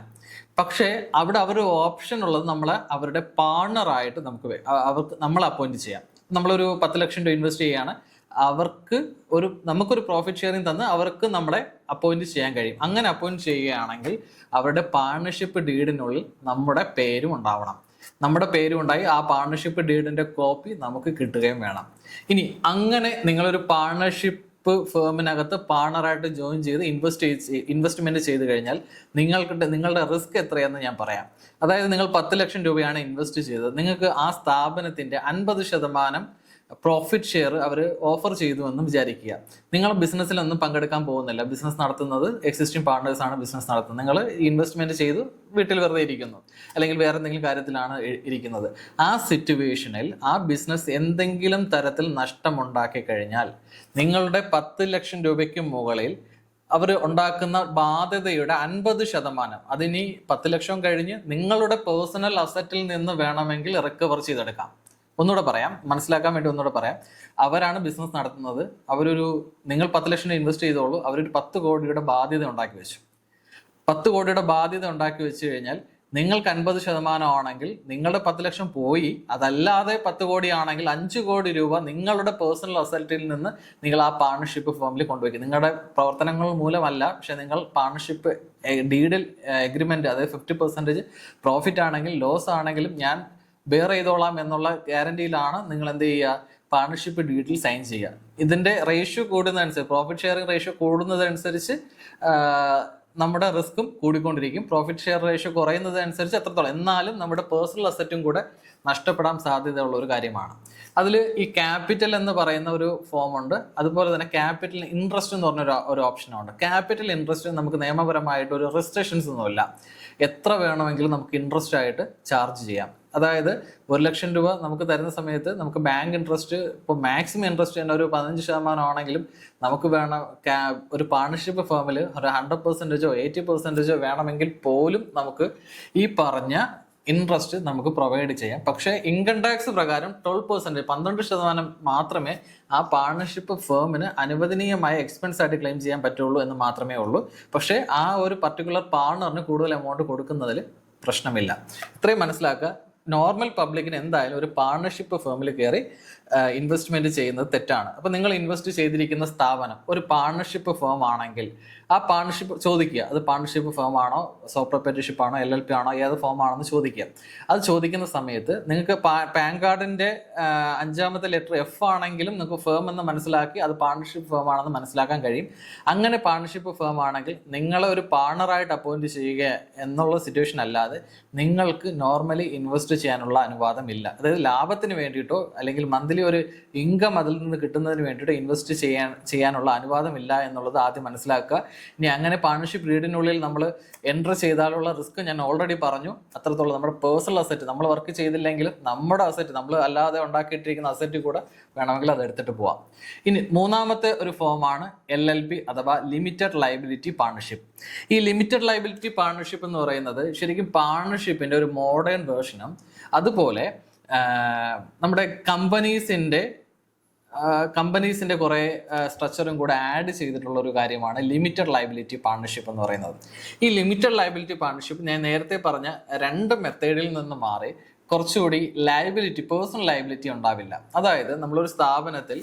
A: പക്ഷേ അവിടെ അവർ ഓപ്ഷൻ ഉള്ളത് നമ്മളെ അവരുടെ പാർട്ണറായിട്ട് നമുക്ക് അവർക്ക് നമ്മളെ അപ്പോയിന്റ് ചെയ്യാം. നമ്മളൊരു പത്ത് ലക്ഷം രൂപ ഇൻവെസ്റ്റ് ചെയ്യുകയാണ് അവർക്ക് ഒരു നമുക്കൊരു പ്രോഫിറ്റ് ഷെയറിങ് തന്ന് അവർക്ക് നമ്മളെ അപ്പോയിന്റ് ചെയ്യാൻ കഴിയും. അങ്ങനെ അപ്പോയിന്റ് ചെയ്യുകയാണെങ്കിൽ അവരുടെ പാർട്ണർഷിപ്പ് ഡീഡിനുള്ളിൽ നമ്മുടെ പേരും ഉണ്ടാവണം. നമ്മുടെ പേരും ഉണ്ടായി ആ പാർട്ണർഷിപ്പ് ഡീഡിന്റെ കോപ്പി നമുക്ക് കിട്ടുകയും വേണം. ഇനി അങ്ങനെ നിങ്ങളൊരു പാർട്ണർഷിപ്പ് ഫേമിനകത്ത് പാർട്ണറായിട്ട് ജോയിൻ ചെയ്ത് ഇൻവെസ്റ്റ് ഇൻവെസ്റ്റ്മെന്റ് ചെയ്ത് കഴിഞ്ഞാൽ നിങ്ങൾക്ക് നിങ്ങളുടെ റിസ്ക് എത്രയെന്ന് ഞാൻ പറയാം. അതായത് നിങ്ങൾ പത്ത് ലക്ഷം രൂപയാണ് ഇൻവെസ്റ്റ് ചെയ്തത്. നിങ്ങൾക്ക് ആ സ്ഥാപനത്തിന്റെ അൻപത് ശതമാനം പ്രോഫിറ്റ് ഷെയർ അവർ ഓഫർ ചെയ്തു എന്ന് വിചാരിക്കുക നിങ്ങൾ ബിസിനസ്സിൽ ഒന്നും പങ്കെടുക്കാൻ പോകുന്നില്ല. ബിസിനസ് നടത്തുന്നത് എക്സിസ്റ്റിംഗ് പാർട്ട്നേഴ്സ് ആണ് ബിസിനസ് നടത്തുന്നത്. നിങ്ങൾ ഇൻവെസ്റ്റ്മെന്റ് ചെയ്തു വീട്ടിൽ വെറുതെ ഇരിക്കുന്നു. അല്ലെങ്കിൽ വേറെ എന്തെങ്കിലും കാര്യത്തിലാണ് ഇരിക്കുന്നത്. ആ സിറ്റുവേഷനിൽ ആ ബിസിനസ് എന്തെങ്കിലും തരത്തിൽ നഷ്ടമുണ്ടാക്കി കഴിഞ്ഞാൽ നിങ്ങളുടെ പത്ത് ലക്ഷം രൂപയ്ക്ക് മുകളിൽ അവർ ഉണ്ടാക്കുന്ന ബാധ്യതയുടെ അൻപത് ശതമാനം അതിനി പത്ത് ലക്ഷം കഴിഞ്ഞ് നിങ്ങളുടെ പേഴ്സണൽ അസറ്റിൽ നിന്ന് വേണമെങ്കിൽ റിക്കവർ ചെയ്തെടുക്കാം. ഒന്നുകൂടെ പറയാം. മനസ്സിലാക്കാൻ വേണ്ടി ഒന്നുകൂടെ പറയാം. അവരാണ് ബിസിനസ് നടത്തുന്നത്. അവരൊരു നിങ്ങൾ പത്ത് ലക്ഷം ഇൻവെസ്റ്റ് ചെയ്തോളൂ. അവരൊരു പത്ത് കോടിയുടെ ബാധ്യത ഉണ്ടാക്കി വെച്ചു. പത്ത് കോടിയുടെ ബാധ്യത ഉണ്ടാക്കി വെച്ച് കഴിഞ്ഞാൽ നിങ്ങൾക്ക് അൻപത് ശതമാനമാണെങ്കിൽ നിങ്ങളുടെ പത്ത് ലക്ഷം പോയി. അതല്ലാതെ പത്ത് കോടി ആണെങ്കിൽ അഞ്ച് കോടി രൂപ നിങ്ങളുടെ പേഴ്സണൽ അസറ്റിൽ നിന്ന് നിങ്ങൾ ആ പാർട്ണർഷിപ്പ് ഫോമിൽ കൊണ്ടുവയ്ക്കും. നിങ്ങളുടെ പ്രവർത്തനങ്ങൾ മൂലമല്ല പക്ഷെ നിങ്ങൾ പാർട്ണർഷിപ്പ് ഡീഡിൽ എഗ്രിമെന്റ് അതായത് ഫിഫ്റ്റി പെർസെന്റേജ് പ്രോഫിറ്റ് ആണെങ്കിൽ ലോസ് ആണെങ്കിലും ഞാൻ ബെയർ ചെയ്തോളാം എന്നുള്ള ഗ്യാരണ്ടിയിലാണ് നിങ്ങൾ എന്ത് ചെയ്യുക? പാർട്ണർഷിപ്പ് ഡീറ്റിൽ സൈൻ ചെയ്യുക. ഇതിന്റെ റേഷ്യോ കൂടുന്നതനുസരിച്ച് പ്രോഫിറ്റ് ഷെയറിംഗ് റേഷ്യോ കൂടുന്നതനുസരിച്ച് നമ്മുടെ റിസ്ക്കും കൂടിക്കൊണ്ടിരിക്കും. പ്രോഫിറ്റ് ഷെയർ റേഷ്യോ കുറയുന്നതനുസരിച്ച് എത്രത്തോളം. എന്നാലും നമ്മുടെ പേഴ്സണൽ അസറ്റും കൂടെ നഷ്ടപ്പെടാൻ സാധ്യതയുള്ള ഒരു കാര്യമാണ്. അതിൽ ഈ ക്യാപിറ്റൽ എന്ന് പറയുന്ന ഒരു ഫോം ഉണ്ട്. അതുപോലെ തന്നെ ക്യാപിറ്റൽ ഇൻട്രസ്റ്റ് എന്ന് പറഞ്ഞ ഒരു ഓപ്ഷനും ഓപ്ഷനുണ്ട് ക്യാപിറ്റൽ ഇൻട്രസ്റ്റ് നമുക്ക് നിയമപരമായിട്ട് ഒരു റെസ്ട്രിക്ഷൻസ് ഒന്നുമില്ല എത്ര വേണമെങ്കിലും നമുക്ക് ഇൻട്രസ്റ്റ് ആയിട്ട് ചാർജ് ചെയ്യാം. അതായത് ഒരു ലക്ഷം രൂപ നമുക്ക് തരുന്ന സമയത്ത് നമുക്ക് ബാങ്ക് ഇൻട്രസ്റ്റ് ഇപ്പോൾ മാക്സിമം ഇൻട്രസ്റ്റ് തന്നെ ഒരു പതിനഞ്ച് ശതമാനം ആണെങ്കിലും നമുക്ക് വേണം ഒരു പാർട്ണർഷിപ്പ് ഫേമിൽ ഒരു ഹൺഡ്രഡ് പെർസെന്റേജോ എയ്റ്റി പെർസെന്റേജോ വേണമെങ്കിൽ പോലും നമുക്ക് ഈ പറഞ്ഞ ഇൻട്രസ്റ്റ് നമുക്ക് പ്രൊവൈഡ് ചെയ്യാം. പക്ഷേ ഇൻകം ടാക്സ് പ്രകാരം ട്വൽവ് പെർസെന്റ് പന്ത്രണ്ട് ശതമാനം മാത്രമേ ആ പാർട്ണർഷിപ്പ് ഫേമിന് അനുവദനീയമായ എക്സ്പെൻസ് ആയിട്ട് ക്ലെയിം ചെയ്യാൻ പറ്റുള്ളൂ എന്ന് മാത്രമേ ഉള്ളൂ. പക്ഷേ ആ ഒരു പർട്ടിക്കുലർ പാർട്ണറിന് കൂടുതൽ എമൗണ്ട് കൊടുക്കുന്നതിൽ പ്രശ്നമില്ല. ഇത്രയും മനസ്സിലാക്കുക. നോർമൽ പബ്ലിക്കിന് എന്തായാലും ഒരു പാർട്ണർഷിപ്പ് ഫേമിൽ കയറി ഇൻവെസ്റ്റ്മെന്റ് ചെയ്യുന്നത് തെറ്റാണ്. അപ്പോൾ നിങ്ങൾ ഇൻവെസ്റ്റ് ചെയ്തിരിക്കുന്ന സ്ഥാപനം ഒരു പാർട്ണർഷിപ്പ് ഫേം ആണെങ്കിൽ ആ പാർട്ണർഷിപ്പ് ചോദിക്കുക. അത് പാർട്ണർഷിപ്പ് ഫോം ആണോ സോപ്രപ്പറേറ്റർഷിപ്പ് ആണോ എൽ എൽ പി ആണോ ഏത് ഫോം ആണോ എന്ന് ചോദിക്കുക. അത് ചോദിക്കുന്ന സമയത്ത് നിങ്ങൾക്ക് പാൻ കാർഡിന്റെ അഞ്ചാമത്തെ ലെറ്റർ എഫ് ആണെങ്കിലും നിങ്ങൾക്ക് ഫേം എന്ന് മനസ്സിലാക്കി അത് പാർട്ണർഷിപ്പ് ഫേം ആണെന്ന് മനസ്സിലാക്കാൻ കഴിയും. അങ്ങനെ പാർട്ണർഷിപ്പ് ഫേം ആണെങ്കിൽ നിങ്ങളെ ഒരു പാർട്ണറായിട്ട് അപ്പോയിന്റ് ചെയ്യുക എന്നുള്ള സിറ്റുവേഷൻ അല്ലാതെ നിങ്ങൾക്ക് നോർമലി ഇൻവെസ്റ്റ് ചെയ്യാനുള്ള അനുവാദം ഇല്ല. അതായത് ലാഭത്തിന് വേണ്ടിയിട്ടോ അല്ലെങ്കിൽ മന്ത്ലി ഒരു ഇൻകം അതിൽ നിന്ന് കിട്ടുന്നതിന് വേണ്ടിയിട്ടോ ഇൻവെസ്റ്റ് ചെയ്യാൻ ചെയ്യാനുള്ള അനുവാദം ഇല്ല എന്നുള്ളത് ആദ്യം മനസ്സിലാക്കുക. ഇനി അങ്ങനെ പാർട്ണർഷിപ്പ് ഗ്രീഡിനുള്ളിൽ നമ്മൾ എന്റർ ചെയ്താലുള്ള റിസ്ക് ഞാൻ ഓൾറെഡി പറഞ്ഞു. അത്രത്തോളം നമ്മുടെ പേഴ്സണൽ അസറ്റ് നമ്മൾ വർക്ക് ചെയ്തില്ലെങ്കിൽ നമ്മുടെ അസറ്റ് നമ്മൾ അല്ലാതെ ഉണ്ടാക്കിയിട്ടിരിക്കുന്ന അസറ്റ് കൂടെ വേണമെങ്കിൽ അത് എടുത്തിട്ട് പോവാം. ഇനി മൂന്നാമത്തെ ഒരു ഫോമാണ് എൽ എൽ പി അഥവാ ലിമിറ്റഡ് ലൈബിലിറ്റി പാർട്ണർഷിപ്പ് ഈ ലിമിറ്റഡ് ലൈബിലിറ്റി പാർട്ണർഷിപ്പ് എന്ന് പറയുന്നത് ശരിക്കും പാർട്ണർഷിപ്പിന്റെ ഒരു മോഡേൺ വേർഷനും അതുപോലെ നമ്മുടെ കമ്പനീസിന്റെ കമ്പനീസിന്റെ കുറെ സ്ട്രക്ചറും കൂടെ ആഡ് ചെയ്തിട്ടുള്ള ഒരു കാര്യമാണ് ലിമിറ്റഡ് ലൈബിലിറ്റി പാർട്ണർഷിപ്പ് എന്ന് പറയുന്നത്. ഈ ലിമിറ്റഡ് ലൈബിലിറ്റി പാർട്ണർഷിപ്പ് ഞാൻ നേരത്തെ പറഞ്ഞ രണ്ട് മെത്തേഡിൽ നിന്ന് മാറി കുറച്ചുകൂടി ലയബിലിറ്റി പേഴ്സണൽ ലയബിലിറ്റി ഉണ്ടാവില്ല. അതായത് നമ്മളൊരു സ്ഥാപനത്തിൽ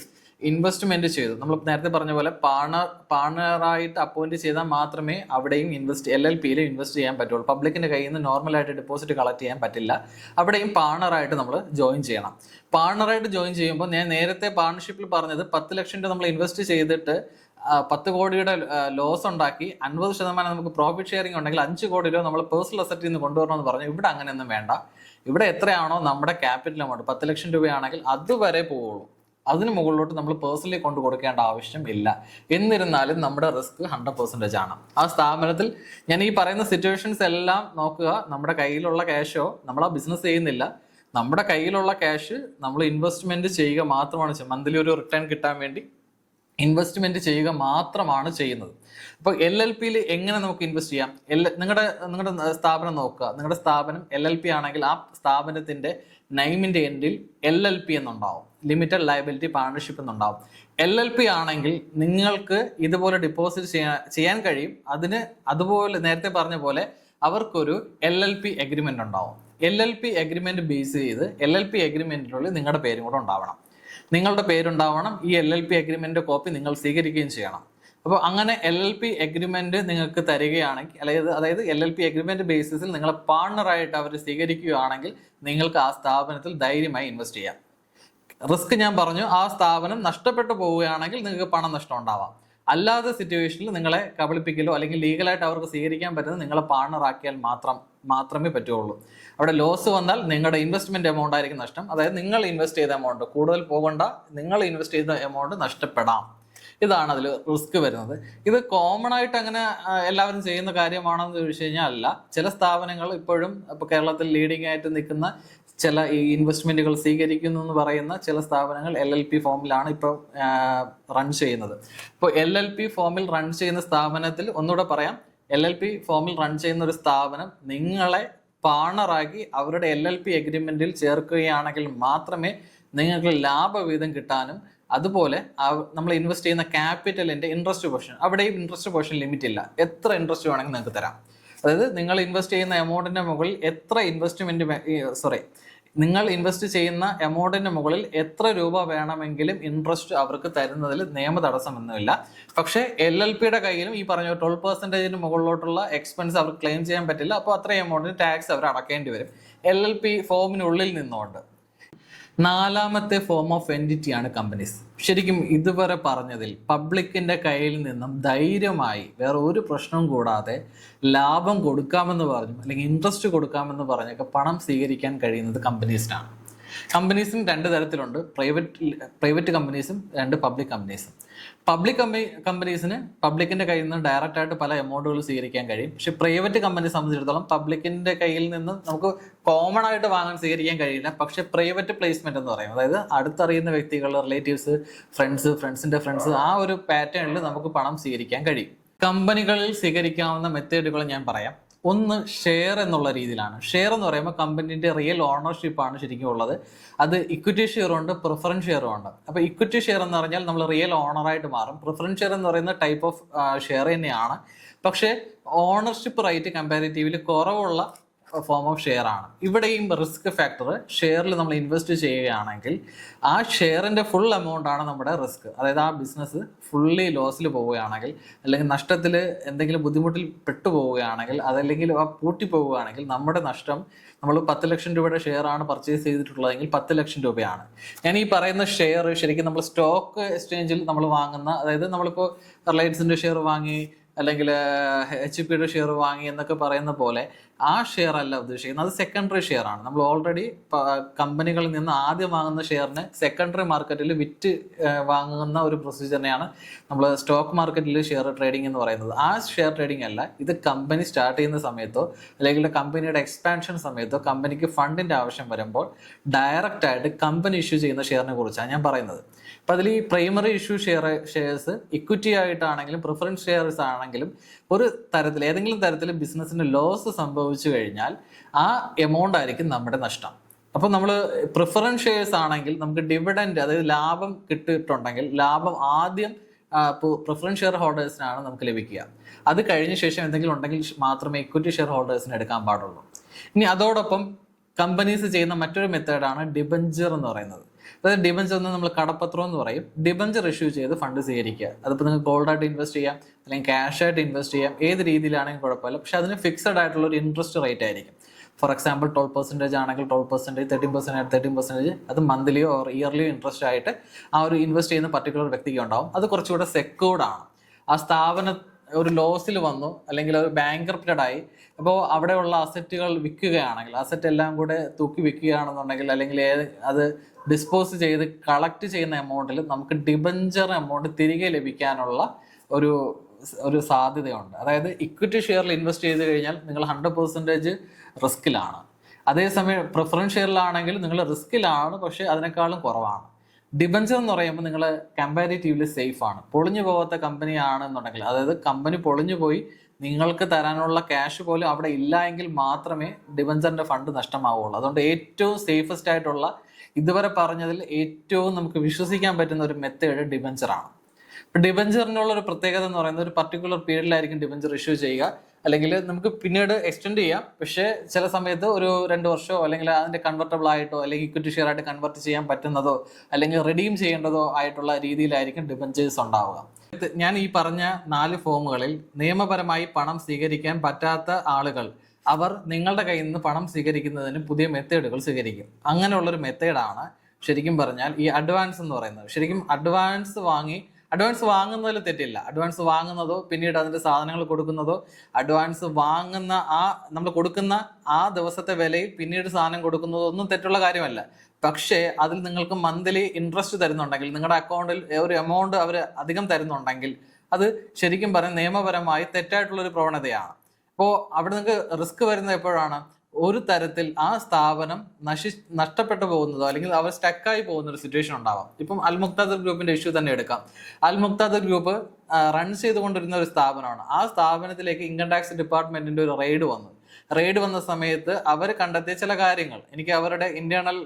A: ഇൻവെസ്റ്റ്മെന്റ് ചെയ്തു. നമ്മൾ നേരത്തെ പറഞ്ഞ പോലെ പാർട്ണർ പാർട്ണറായിട്ട് അപ്പോയിന്റ് ചെയ്താൽ മാത്രമേ അവിടെയും ഇൻവെസ്റ്റ് എൽ എൽ പിയിൽ ഇൻവെസ്റ്റ് ചെയ്യാൻ പറ്റുള്ളൂ. പബ്ലിക്കിന്റെ കയ്യിൽ നിന്ന് നോർമലായിട്ട് ഡെപ്പോസിറ്റ് കളക്ട് ചെയ്യാൻ പറ്റില്ല. അവിടെയും പാർട്ണറായിട്ട് നമ്മൾ ജോയിൻ ചെയ്യണം. പാർട്ണറായിട്ട് ജോയിൻ ചെയ്യുമ്പോൾ ഞാൻ നേരത്തെ പാർട്ണർഷിപ്പിൽ പറഞ്ഞത് പത്ത് ലക്ഷം രൂപ നമ്മൾ ഇൻവെസ്റ്റ് ചെയ്തിട്ട് പത്ത് കോടിയുടെ ലോസ് ഉണ്ടാക്കി അൻപത് ശതമാനം നമുക്ക് പ്രോഫിറ്റ് ഷെയറിംഗ് ഉണ്ടെങ്കിൽ അഞ്ച് കോടി രൂപ നമ്മൾ പേഴ്സണൽ അസറ്റിൽ നിന്ന് കൊണ്ടുവരണമെന്ന് പറഞ്ഞു. ഇവിടെ അങ്ങനെയൊന്നും വേണ്ട. ഇവിടെ എത്രയാണോ നമ്മുടെ ക്യാപിറ്റൽ എമൗണ്ട് പത്ത് ലക്ഷം രൂപയാണെങ്കിൽ അതുവരെ പോവുള്ളൂ. അതിന് മുകളിലോട്ട് നമ്മൾ പേഴ്സണലി കൊണ്ട് കൊടുക്കേണ്ട ആവശ്യം ഇല്ല. എന്നിരുന്നാലും നമ്മുടെ റിസ്ക് ഹൺഡ്രഡ് പെർസെന്റേജ് ആണ്. ആ സ്ഥാപനത്തിൽ ഞാൻ ഈ പറയുന്ന സിറ്റുവേഷൻസ് എല്ലാം നോക്കുക. നമ്മുടെ കയ്യിലുള്ള ക്യാഷോ നമ്മൾ ആ ബിസിനസ് ചെയ്യുന്നില്ല. നമ്മുടെ കയ്യിലുള്ള ക്യാഷ് നമ്മൾ ഇൻവെസ്റ്റ്മെന്റ് ചെയ്യുക മാത്രമാണ് മന്ത്ലി ഒരു റിട്ടേൺ കിട്ടാൻ വേണ്ടി ഇൻവെസ്റ്റ്മെന്റ് ചെയ്യുക മാത്രമാണ് ചെയ്യുന്നത്. അപ്പോൾ എൽ എൽ പിയിൽ എങ്ങനെ നമുക്ക് ഇൻവെസ്റ്റ് ചെയ്യാം? എൽ നിങ്ങളുടെ നിങ്ങളുടെ സ്ഥാപനം നോക്കുക. നിങ്ങളുടെ സ്ഥാപനം എൽ എൽ പി ആണെങ്കിൽ ആ സ്ഥാപനത്തിന്റെ നൈമിന്റെ എൻഡിൽ എൽ എൽ പി എന്നുണ്ടാവും. ലിമിറ്റഡ് ലയബിലിറ്റി പാർട്ണർഷിപ്പ് എന്നുണ്ടാവും. എൽ എൽ പി ആണെങ്കിൽ നിങ്ങൾക്ക് ഇതുപോലെ ഡിപ്പോസിറ്റ് ചെയ്യാൻ ചെയ്യാൻ കഴിയും. അതിന് അതുപോലെ നേരത്തെ പറഞ്ഞ പോലെ അവർക്കൊരു എൽ എൽ പി എഗ്രിമെന്റ് ഉണ്ടാവും. L L P agreement base ചെയ്ത് എൽ എൽ പി എഗ്രിമെന്റിനുള്ളിൽ നിങ്ങളുടെ പേരും കൂടെ ഉണ്ടാവണം. നിങ്ങളുടെ പേരുണ്ടാവണം. ഈ L L P agreement copy നിങ്ങൾ സ്വീകരിക്കുകയും ചെയ്യണം. അപ്പോൾ അങ്ങനെ എൽ എൽ പി എഗ്രിമെന്റ് നിങ്ങൾക്ക് തരികയാണെങ്കിൽ അതായത് അതായത് എൽ എൽ പി എഗ്രിമെന്റ് ബേസിസിൽ നിങ്ങളെ പാർട്ണറായിട്ട് അവർ സ്വീകരിക്കുകയാണെങ്കിൽ നിങ്ങൾക്ക് ആ സ്ഥാപനത്തിൽ ധൈര്യമായി ഇൻവെസ്റ്റ് ചെയ്യാം. റിസ്ക് ഞാൻ പറഞ്ഞു ആ സ്ഥാപനം നഷ്ടപ്പെട്ടു പോവുകയാണെങ്കിൽ നിങ്ങൾക്ക് പണം നഷ്ടം ഉണ്ടാവാം. അല്ലാത്ത സിറ്റുവേഷനിൽ നിങ്ങളെ കബളിപ്പിക്കലോ അല്ലെങ്കിൽ ലീഗലായിട്ട് അവർക്ക് സ്വീകരിക്കാൻ പറ്റുന്നത് നിങ്ങളെ പാർട്ണറാക്കിയാൽ മാത്രം മാത്രമേ പറ്റുള്ളൂ അവിടെ ലോസ് വന്നാൽ നിങ്ങളുടെ ഇൻവെസ്റ്റ്മെന്റ് എമൗണ്ട് ആയിരിക്കും നഷ്ടം. അതായത് നിങ്ങൾ ഇൻവെസ്റ്റ് ചെയ്ത എമൗണ്ട് കൂടുതൽ പോകണ്ട നിങ്ങൾ ഇൻവെസ്റ്റ് ചെയ്ത എമൗണ്ട് നഷ്ടപ്പെടാം. ഇതാണ് അതിൽ റിസ്ക് വരുന്നത്. ഇത് കോമൺ ആയിട്ട് അങ്ങനെ എല്ലാവരും ചെയ്യുന്ന കാര്യമാണെന്ന് ചോദിച്ചു കഴിഞ്ഞാൽ അല്ല. ചില സ്ഥാപനങ്ങൾ ഇപ്പോഴും ഇപ്പോൾ കേരളത്തിൽ ലീഡിംഗ് ആയിട്ട് നിൽക്കുന്ന ചില ഈ ഇൻവെസ്റ്റ്മെന്റുകൾ സ്വീകരിക്കുന്നു എന്ന് പറയുന്ന ചില സ്ഥാപനങ്ങൾ എൽ എൽ പി ഫോമിലാണ് ഇപ്പോൾ റൺ ചെയ്യുന്നത്. ഇപ്പോൾ എൽ എൽ പി ഫോമിൽ റൺ ചെയ്യുന്ന സ്ഥാപനത്തിൽ ഒന്നുകൂടെ പറയാം. എൽ എൽ പി ഫോമിൽ റൺ ചെയ്യുന്ന ഒരു സ്ഥാപനം നിങ്ങളെ പാണറാക്കി അവരുടെ എൽ എൽ പി എഗ്രിമെന്റിൽ ചേർക്കുകയാണെങ്കിൽ മാത്രമേ നിങ്ങൾക്ക് ലാഭവിഹിതം കിട്ടാനും അതുപോലെ നമ്മൾ ഇൻവെസ്റ്റ് ചെയ്യുന്ന ക്യാപിറ്റലിന്റെ ഇൻട്രസ്റ്റ് പോർഷൻ അവിടെയും ഇൻട്രസ്റ്റ് പോർഷൻ ലിമിറ്റ് ഇല്ല. എത്ര ഇൻട്രസ്റ്റ് വേണമെങ്കിൽ നിങ്ങൾക്ക് തരാം. അതായത് നിങ്ങൾ ഇൻവെസ്റ്റ് ചെയ്യുന്ന എമൗണ്ടിന്റെ മുകളിൽ എത്ര ഇൻവെസ്റ്റ്മെന്റ് സോറി നിങ്ങൾ ഇൻവെസ്റ്റ് ചെയ്യുന്ന എമൗണ്ടിന് മുകളിൽ എത്ര രൂപ വേണമെങ്കിലും ഇൻട്രസ്റ്റ് അവർക്ക് തരുന്നതിൽ നിയമ തടസ്സമൊന്നുമില്ല. പക്ഷേ എൽ എൽ പിയുടെ കയ്യിലും ഈ പറഞ്ഞ ട്വൽവ് പെർസെന്റേജിന് മുകളിലോട്ടുള്ള എക്സ്പെൻസ് അവർക്ക് ക്ലെയിം ചെയ്യാൻ പറ്റില്ല. അപ്പോൾ അത്രയും എമൗണ്ടിന് ടാക്സ് അവർ അടക്കേണ്ടി വരും. എൽ എൽ പി ഫോമിനുള്ളിൽ നിന്നുകൊണ്ട്. നാലാമത്തെ ഫോം ഓഫ് എന്റിറ്റി ആണ് കമ്പനീസ് ശരിക്കും ഇതുവരെ പറഞ്ഞതിൽ പബ്ലിക്കിന്റെ കയ്യിൽ നിന്നും ധൈര്യമായി വേറെ ഒരു പ്രശ്നവും കൂടാതെ ലാഭം കൊടുക്കാമെന്ന് പറഞ്ഞു അല്ലെങ്കിൽ ഇൻട്രസ്റ്റ് കൊടുക്കാമെന്ന് പറഞ്ഞൊക്കെ പണം സ്വീകരിക്കാൻ കഴിയുന്നത് കമ്പനീസിനാണ് കമ്പനീസും രണ്ട് തരത്തിലുണ്ട്. പ്രൈവറ്റ് പ്രൈവറ്റ് കമ്പനീസും രണ്ട് പബ്ലിക് കമ്പനീസും പബ്ലിക് കമ്പനി കമ്പനീസിന് പബ്ലിക്കിന്റെ കയ്യിൽ നിന്ന് ഡയറക്റ്റ് ആയിട്ട് പല എമൗണ്ടുകൾ സ്വീകരിക്കാൻ കഴിയും. പക്ഷെ പ്രൈവറ്റ് കമ്പനി സംബന്ധിച്ചിടത്തോളം പബ്ലിക്കിന്റെ കയ്യിൽ നിന്ന് നമുക്ക് കോമൺ ആയിട്ട് വാങ്ങാൻ സ്വീകരിക്കാൻ കഴിയില്ല. പക്ഷെ പ്രൈവറ്റ് പ്ലേസ്മെന്റ് എന്ന് പറയും. അതായത് അടുത്തറിയുന്ന വ്യക്തികൾ റിലേറ്റീവ്സ് ഫ്രണ്ട്സ് ഫ്രണ്ട്സിന്റെ ഫ്രണ്ട്സ് ആ ഒരു പാറ്റേണിൽ നമുക്ക് പണം സ്വീകരിക്കാൻ കഴിയും. കമ്പനികളിൽ സ്വീകരിക്കാവുന്ന മെത്തേഡുകൾ ഞാൻ പറയാം. ഒന്ന് ഷെയർ എന്നുള്ള രീതിയിലാണ്. ഷെയർ എന്ന് പറയുമ്പോൾ കമ്പനീന്റെ റിയൽ ഓണർഷിപ്പ് ആണ് ശരിക്കും ഉള്ളത്. അത് ഇക്വിറ്റി ഷെയർ ഉണ്ട് പ്രിഫറൻസ് ഷെയറും ഉണ്ട്. അപ്പോൾ ഇക്വിറ്റി ഷെയർ എന്ന് പറഞ്ഞാൽ നമ്മൾ റിയൽ ഓണറായിട്ട് മാറും. പ്രിഫറൻസ് ഷെയർ എന്ന് പറയുന്ന ടൈപ്പ് ഓഫ് ഷെയർ തന്നെയാണ്. പക്ഷേ ഓണർഷിപ്പ് റൈറ്റ് കമ്പാരിറ്റീവ്ലി കുറവുള്ള ഫോം ഓഫ് ഷെയർ ആണ്. ഇവിടെയും റിസ്ക് ഫാക്ടർ ഷെയറിൽ നമ്മൾ ഇൻവെസ്റ്റ് ചെയ്യുകയാണെങ്കിൽ ആ ഷെയറിന്റെ ഫുൾ എമൗണ്ട് ആണ് നമ്മുടെ റിസ്ക് അതായത് ആ ബിസിനസ് ഫുള്ളി ലോസിൽ പോവുകയാണെങ്കിൽ അല്ലെങ്കിൽ നഷ്ടത്തിൽ എന്തെങ്കിലും ബുദ്ധിമുട്ടിൽ പെട്ടു പോവുകയാണെങ്കിൽ അതല്ലെങ്കിൽ ആ പൂട്ടി പോവുകയാണെങ്കിൽ നമ്മുടെ നഷ്ടം നമ്മൾ പത്ത് ലക്ഷം രൂപയുടെ ഷെയർ ആണ് പർച്ചേസ് ചെയ്തിട്ടുള്ളതെങ്കിൽ പത്ത് ലക്ഷം രൂപയാണ്. ഞാൻ ഈ പറയുന്ന ഷെയർ ശരിക്കും നമ്മൾ സ്റ്റോക്ക് എക്സ്ചേഞ്ചിൽ നമ്മൾ വാങ്ങുന്ന അതായത് നമ്മളിപ്പോൾ റിലയൻസിന്റെ ഷെയർ വാങ്ങി അല്ലെങ്കിൽ എച്ച് പിയുടെ ഷെയർ വാങ്ങി എന്നൊക്കെ പറയുന്ന പോലെ ആ ഷെയർ അല്ല ഉദ്ദേശിക്കുന്നത്. അത് സെക്കൻഡറി ഷെയർ ആണ്. നമ്മൾ ഓൾറെഡി കമ്പനികളിൽ നിന്ന് ആദ്യം വാങ്ങുന്ന ഷെയറിന് സെക്കൻഡറി മാർക്കറ്റിൽ വിറ്റ് വാങ്ങുന്ന ഒരു പ്രൊസീജിയറിനെയാണ് നമ്മൾ സ്റ്റോക്ക് മാർക്കറ്റിൽ ഷെയർ ട്രേഡിംഗ് എന്ന് പറയുന്നത്. ആ ഷെയർ ട്രേഡിംഗ് അല്ല. ഇത് കമ്പനി സ്റ്റാർട്ട് ചെയ്യുന്ന സമയത്തോ അല്ലെങ്കിൽ കമ്പനിയുടെ എക്സ്പാൻഷൻ സമയത്തോ കമ്പനിക്ക് ഫണ്ടിന്റെ ആവശ്യം വരുമ്പോൾ ഡയറക്റ്റ് ആയിട്ട് കമ്പനി ഇഷ്യൂ ചെയ്യുന്ന ഷെയറിനെ കുറിച്ചാണ് ഞാൻ പറയുന്നത്. അപ്പൊ അതിൽ ഈ primary issue share shares equity ആയിട്ടാണെങ്കിലും പ്രിഫറൻസ് ഷെയർസ് ആണെങ്കിലും ഒരു തരത്തിൽ ഏതെങ്കിലും തരത്തിൽ ബിസിനസ്സിന് ലോസ് സംഭവിച്ചു കഴിഞ്ഞാൽ ആ എമൗണ്ട് ആയിരിക്കും നമ്മുടെ നഷ്ടം. അപ്പോൾ നമ്മൾ പ്രിഫറൻസ് ഷെയർസ് ആണെങ്കിൽ നമുക്ക് ഡിവിഡൻഡ് അതായത് ലാഭം കിട്ടിയിട്ടുണ്ടെങ്കിൽ ലാഭം ആദ്യം പ്രിഫറൻസ് ഷെയർ ഹോൾഡേഴ്സിനാണ് നമുക്ക് ലഭിക്കുക. അത് കഴിഞ്ഞ ശേഷം എന്തെങ്കിലും ഉണ്ടെങ്കിൽ മാത്രമേ ഇക്വിറ്റി ഷെയർ ഹോൾഡേഴ്സിന് എടുക്കാൻ പാടുള്ളൂ. ഇനി അതോടൊപ്പം കമ്പനീസ് ചെയ്യുന്ന മറ്റൊരു മെത്തേഡാണ് ഡിബഞ്ചർ എന്ന് പറയുന്നത്. അതായത് ഡിബഞ്ചർ എന്ന് നമ്മൾ കടപ്പത്രം എന്ന് പറയും. ഡിബഞ്ചർ ഇഷ്യൂ ചെയ്ത് ഫണ്ട് സ്വീകരിക്കുക. അതിപ്പോൾ നിങ്ങൾക്ക് ഗോൾഡായിട്ട് ഇൻവെസ്റ്റ് ചെയ്യാം അല്ലെങ്കിൽ ക്യാഷ് ആയിട്ട് ഇൻവെസ്റ്റ് ചെയ്യാം ഏത് രീതിയിലാണെങ്കിൽ കുഴപ്പമില്ല. പക്ഷെ അതിന് ഫിക്സഡ് ആയിട്ടുള്ള ഒരു ഇൻട്രസ്റ്റ് റേറ്റ് ആയിരിക്കും. ഫോർ എക്സാമ്പിൾ ട്വൽവ് പെർസെന്റേജ് ആണെങ്കിൽ twelve percentage thirteen percentage thirteen percentage അത് മന്ത്ലിയോ ഓർ ഇയർലിയോ ഇൻട്രസ്റ്റ് ആയിട്ട് ആ ഒരു ഇൻവെസ്റ്റ് ചെയ്യുന്ന പർട്ടിക്കുലർ വ്യക്തിക്ക് ഉണ്ടാവും. അത് കുറച്ചുകൂടെ സെക്യൂർഡ് ആണ്. ആ സ്ഥാപനം ഒരു ലോസിൽ വന്നു അല്ലെങ്കിൽ ഒരു ബാങ്ക് ആയി. അപ്പോൾ അവിടെയുള്ള അസറ്റുകൾ വിൽക്കുകയാണെങ്കിൽ അസറ്റ് എല്ലാം കൂടെ തൂക്കി വിൽക്കുകയാണെന്നുണ്ടെങ്കിൽ അല്ലെങ്കിൽ ഏത് അത് ഡിസ്പോസ് ചെയ്ത് കളക്ട് ചെയ്യുന്ന എമൗണ്ടിൽ നമുക്ക് ഡിബഞ്ചർ എമൗണ്ട് തിരികെ ലഭിക്കാനുള്ള ഒരു ഒരു സാധ്യതയുണ്ട്. അതായത് ഇക്വിറ്റി ഷെയറിൽ ഇൻവെസ്റ്റ് ചെയ്ത് കഴിഞ്ഞാൽ നിങ്ങൾ ഹൺഡ്രഡ് പെർസെന്റേജ് റിസ്കിലാണ് അതേസമയം പ്രിഫറൻസ് ഷെയറിലാണെങ്കിൽ നിങ്ങൾ റിസ്ക്കിലാണ് പക്ഷേ അതിനേക്കാളും കുറവാണ്. ഡിബഞ്ചർ എന്ന് പറയുമ്പോൾ നിങ്ങൾ കമ്പാരിറ്റീവ്ലി സേഫ് ആണ്. പൊളിഞ്ഞു പോകാത്ത കമ്പനി ആണെന്നുണ്ടെങ്കിൽ അതായത് കമ്പനി പൊളിഞ്ഞു പോയി നിങ്ങൾക്ക് തരാനുള്ള ക്യാഷ് പോലും അവിടെ ഇല്ല എങ്കിൽ മാത്രമേ ഡിബഞ്ചറിന്റെ ഫണ്ട് നഷ്ടമാവുകയുള്ളൂ. അതുകൊണ്ട് ഏറ്റവും സേഫസ്റ്റ് ആയിട്ടുള്ള ഇതുവരെ പറഞ്ഞതിൽ ഏറ്റവും നമുക്ക് വിശ്വസിക്കാൻ പറ്റുന്ന ഒരു മെത്തേഡ് ഡിബഞ്ചറാണ് ഡിബഞ്ചറിനുള്ള ഒരു പ്രത്യേകത എന്ന് പറയുന്നത് ഒരു പർട്ടിക്കുലർ പീരീഡിലായിരിക്കും ഡിബഞ്ചർ ഇഷ്യൂ ചെയ്യുക. അല്ലെങ്കിൽ നമുക്ക് പിന്നീട് എക്സ്റ്റെൻഡ് ചെയ്യാം. പക്ഷേ ചില സമയത്ത് ഒരു രണ്ട് വർഷമോ അല്ലെങ്കിൽ അതിന്റെ കൺവെർട്ടബിൾ ആയിട്ടോ അല്ലെങ്കിൽ ഇക്വിറ്റി ഷെയർ ആയിട്ട് കൺവെർട്ട് ചെയ്യാൻ പറ്റുന്നതോ അല്ലെങ്കിൽ റിഡീം ചെയ്യേണ്ടതോ ആയിട്ടുള്ള രീതിയിലായിരിക്കും ഡിബഞ്ചേഴ്സ് ഉണ്ടാവുക. ഞാൻ ഈ പറഞ്ഞ നാല് ഫോമുകളിൽ നിയമപരമായി പണം സ്വീകരിക്കാൻ പറ്റാത്ത ആളുകൾ അവർ നിങ്ങളുടെ കയ്യിൽ നിന്ന് പണം സ്വീകരിക്കുന്നതിന് പുതിയ മെത്തേഡുകൾ സ്വീകരിക്കും. അങ്ങനെയുള്ളൊരു മെത്തേഡാണ് ശരിക്കും പറഞ്ഞാൽ ഈ അഡ്വാൻസ് എന്ന് പറയുന്നത്. ശരിക്കും അഡ്വാൻസ് വാങ്ങി അഡ്വാൻസ് വാങ്ങുന്നതിൽ തെറ്റില്ല. അഡ്വാൻസ് വാങ്ങുന്നതോ പിന്നീട് അതിന്റെ സാധനങ്ങൾ കൊടുക്കുന്നതോ അഡ്വാൻസ് വാങ്ങുന്ന ആ നമ്മൾ കൊടുക്കുന്ന ആ ദിവസത്തെ വിലയിൽ പിന്നീട് സാധനം കൊടുക്കുന്നതോ ഒന്നും തെറ്റുള്ള കാര്യമല്ല. പക്ഷേ അതിൽ നിങ്ങൾക്ക് മന്ത്ലി ഇൻട്രസ്റ്റ് തരുന്നുണ്ടെങ്കിൽ നിങ്ങളുടെ അക്കൗണ്ടിൽ ഒരു എമൗണ്ട് അവർ അധികം തരുന്നുണ്ടെങ്കിൽ അത് ശരിക്കും പറഞ്ഞാൽ നിയമപരമായി തെറ്റായിട്ടുള്ളൊരു പ്രവണതയാണ്. അപ്പോൾ അവിടെ നിങ്ങൾക്ക് റിസ്ക് വരുന്നത് എപ്പോഴാണ്? ഒരു തരത്തിൽ ആ സ്ഥാപനം നശി നഷ്ടപ്പെട്ടു പോകുന്നതോ അല്ലെങ്കിൽ അവർ സ്റ്റക്കായി പോകുന്ന ഒരു സിറ്റുവേഷൻ ഉണ്ടാവാം. ഇപ്പം അൽ മുക്താദർ ഗ്രൂപ്പിന്റെ ഇഷ്യൂ തന്നെ എടുക്കാം. അൽ മുക്താദർ ഗ്രൂപ്പ് റൺ ചെയ്തുകൊണ്ടിരുന്ന ഒരു സ്ഥാപനമാണ്. ആ സ്ഥാപനത്തിലേക്ക് ഇൻകം ടാക്സ് ഡിപ്പാർട്ട്മെന്റിന്റെ ഒരു റെയ്ഡ് വന്നു. റെയ്ഡ് വന്ന സമയത്ത് അവർ കണ്ടെത്തിയ ചില കാര്യങ്ങൾ. എനിക്ക് അവരുടെ ഇന്റേണൽ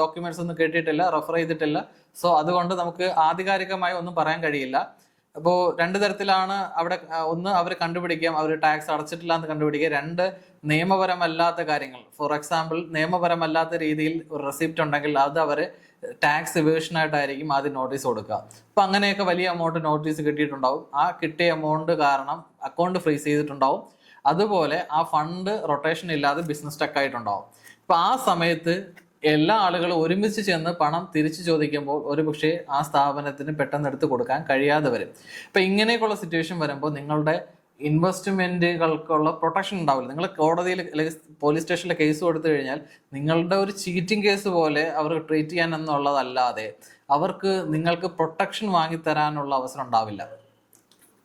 A: ഡോക്യുമെന്റ്സ് ഒന്നും കേട്ടിട്ടില്ല റെഫർ ചെയ്തിട്ടില്ല. സോ അതുകൊണ്ട് നമുക്ക് ആധികാരികമായി ഒന്നും പറയാൻ കഴിയില്ല. അപ്പോൾ രണ്ട് തരത്തിലാണ് അവിടെ ഒന്ന് അവർ കണ്ടുപിടിക്കാം അവർ ടാക്സ് അടച്ചിട്ടില്ല എന്ന് കണ്ടുപിടിക്കുക. രണ്ട് നിയമപരമല്ലാത്ത കാര്യങ്ങൾ. ഫോർ എക്സാമ്പിൾ നിയമപരമല്ലാത്ത രീതിയിൽ ഒരു റെസിപ്റ്റ് ഉണ്ടെങ്കിൽ അത് അവർ ടാക്സ് ആയിട്ടായിരിക്കും ആദ്യം നോട്ടീസ് കൊടുക്കുക. അപ്പം അങ്ങനെയൊക്കെ വലിയ എമൗണ്ട് നോട്ടീസ് കിട്ടിയിട്ടുണ്ടാവും. ആ കിട്ടിയ എമൗണ്ട് കാരണം അക്കൗണ്ട് ഫ്രീസ് ചെയ്തിട്ടുണ്ടാവും. അതുപോലെ ആ ഫണ്ട് റൊട്ടേഷൻ ഇല്ലാതെ ബിസിനസ് സ്റ്റക്കായിട്ടുണ്ടാവും അപ്പൊ ആ സമയത്ത് എല്ലാ ആളുകളും ഒരുമിച്ച് ചെന്ന് പണം തിരിച്ചു ചോദിക്കുമ്പോൾ ഒരുപക്ഷെ ആ സ്ഥാപനത്തിന് പെട്ടെന്ന് എടുത്തു കൊടുക്കാൻ കഴിയാതെ വരും. ഇപ്പൊ ഇങ്ങനെയൊക്കെയുള്ള സിറ്റുവേഷൻ വരുമ്പോൾ നിങ്ങളുടെ ഇൻവെസ്റ്റ്മെന്റുകൾക്കുള്ള പ്രൊട്ടക്ഷൻ ഉണ്ടാവില്ല. നിങ്ങൾ കോടതിയിൽ അല്ലെങ്കിൽ പോലീസ് സ്റ്റേഷനിലെ കേസ് കൊടുത്തു കഴിഞ്ഞാൽ നിങ്ങളുടെ ഒരു ചീറ്റിംഗ് കേസ് പോലെ അവർ ട്രീറ്റ് ചെയ്യാൻ എന്നുള്ളതല്ലാതെ അവർക്ക് നിങ്ങൾക്ക് പ്രൊട്ടക്ഷൻ വാങ്ങിത്തരാനുള്ള അവസരം ഉണ്ടാവില്ല.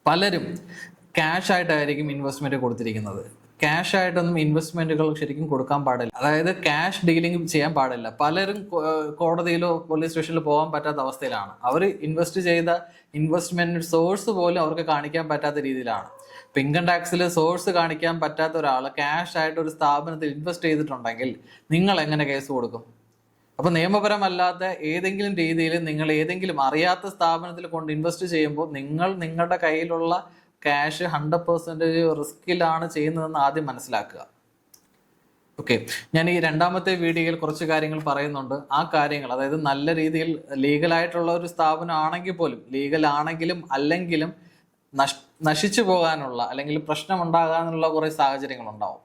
A: പലരും ക്യാഷ് ആയിട്ടായിരിക്കും ഇൻവെസ്റ്റ്മെന്റ് കൊടുത്തിരിക്കുന്നത്. ക്യാഷ് ആയിട്ടൊന്നും ഇൻവെസ്റ്റ്മെന്റുകൾ ശരിക്കും കൊടുക്കാൻ പാടില്ല. അതായത് ക്യാഷ് ഡീലിംഗ് ചെയ്യാൻ പാടില്ല. പലരും കോടതിയിലോ പോലീസ് സ്റ്റേഷനിലോ പോകാൻ പറ്റാത്ത അവസ്ഥയിലാണ്. അവർ ഇൻവെസ്റ്റ് ചെയ്ത ഇൻവെസ്റ്റ്മെന്റ് സോഴ്സ് പോലും അവർക്ക് കാണിക്കാൻ പറ്റാത്ത രീതിയിലാണ്. ഇപ്പൊ ഇൻകം ടാക്സിൽ സോഴ്സ് കാണിക്കാൻ പറ്റാത്ത ഒരാൾ ക്യാഷ് ആയിട്ട് ഒരു സ്ഥാപനത്തിൽ ഇൻവെസ്റ്റ് ചെയ്തിട്ടുണ്ടെങ്കിൽ നിങ്ങൾ എങ്ങനെ കേസ് കൊടുക്കും? അപ്പൊ നിയമപരമല്ലാത്ത ഏതെങ്കിലും രീതിയിൽ നിങ്ങൾ ഏതെങ്കിലും അറിയാത്ത സ്ഥാപനത്തിൽ കൊണ്ട് ഇൻവെസ്റ്റ് ചെയ്യുമ്പോൾ നിങ്ങൾ നിങ്ങളുടെ കയ്യിലുള്ള ക്യാഷ് ഹൺഡ്രഡ് പെർസെന്റേജ് റിസ്കിലാണ് ചെയ്യുന്നതെന്ന് ആദ്യം മനസ്സിലാക്കുക. ഓക്കെ ഞാൻ ഈ രണ്ടാമത്തെ വീഡിയോയിൽ കുറച്ച് കാര്യങ്ങൾ പറയുന്നുണ്ട്. ആ കാര്യങ്ങൾ അതായത് നല്ല രീതിയിൽ ലീഗലായിട്ടുള്ള ഒരു സ്ഥാപനം ആണെങ്കിൽ പോലും ലീഗൽ ആണെങ്കിലും അല്ലെങ്കിലും നഷ് നശിച്ചു പോകാനുള്ള അല്ലെങ്കിൽ പ്രശ്നം ഉണ്ടാകാനുള്ള കുറേ സാഹചര്യങ്ങൾ ഉണ്ടാവും.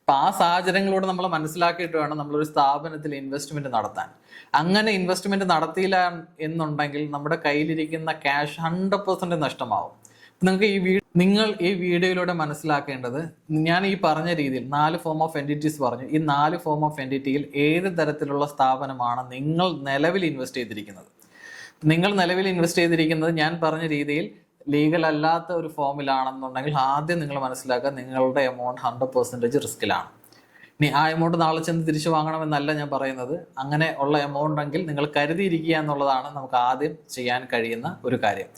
A: അപ്പം ആ സാഹചര്യങ്ങളോട് നമ്മൾ മനസ്സിലാക്കിയിട്ട് വേണം നമ്മളൊരു സ്ഥാപനത്തിൽ ഇൻവെസ്റ്റ്മെന്റ് നടത്താൻ. അങ്ങനെ ഇൻവെസ്റ്റ്മെന്റ് നടത്തിയില്ല എന്നുണ്ടെങ്കിൽ നമ്മുടെ കയ്യിലിരിക്കുന്ന ക്യാഷ് ഹൺഡ്രഡ് പെർസെന്റ് നഷ്ടമാവും. നിങ്ങൾക്ക് ഈ വീ നിങ്ങൾ ഈ വീഡിയോയിലൂടെ മനസ്സിലാക്കേണ്ടത് ഞാൻ ഈ പറഞ്ഞ രീതിയിൽ നാല് ഫോം ഓഫ് എന്റിറ്റീസ് പറഞ്ഞു. ഈ നാല് ഫോം ഓഫ് എന്റിറ്റിയിൽ ഏത് തരത്തിലുള്ള സ്ഥാപനമാണ് നിങ്ങൾ നിലവിൽ ഇൻവെസ്റ്റ് ചെയ്തിരിക്കുന്നത്? നിങ്ങൾ നിലവിൽ ഇൻവെസ്റ്റ് ചെയ്തിരിക്കുന്നത് ഞാൻ പറഞ്ഞ രീതിയിൽ ലീഗൽ അല്ലാത്ത ഒരു ഫോമിലാണെന്നുണ്ടെങ്കിൽ ആദ്യം നിങ്ങൾ മനസ്സിലാക്കുക നിങ്ങളുടെ എമൗണ്ട് ഹൺഡ്രഡ് പെർസെന്റേജ് റിസ്കിലാണ് ഇനി ആ എമൗണ്ട് നാളെ ചെന്ന് തിരിച്ചു വാങ്ങണമെന്നല്ല ഞാൻ പറയുന്നത്. അങ്ങനെ ഉള്ള എമൗണ്ട് എങ്കിൽ നിങ്ങൾ കരുതിയിരിക്കുക എന്നുള്ളതാണ് നമുക്ക് ആദ്യം ചെയ്യാൻ കഴിയുന്ന ഒരു കാര്യം.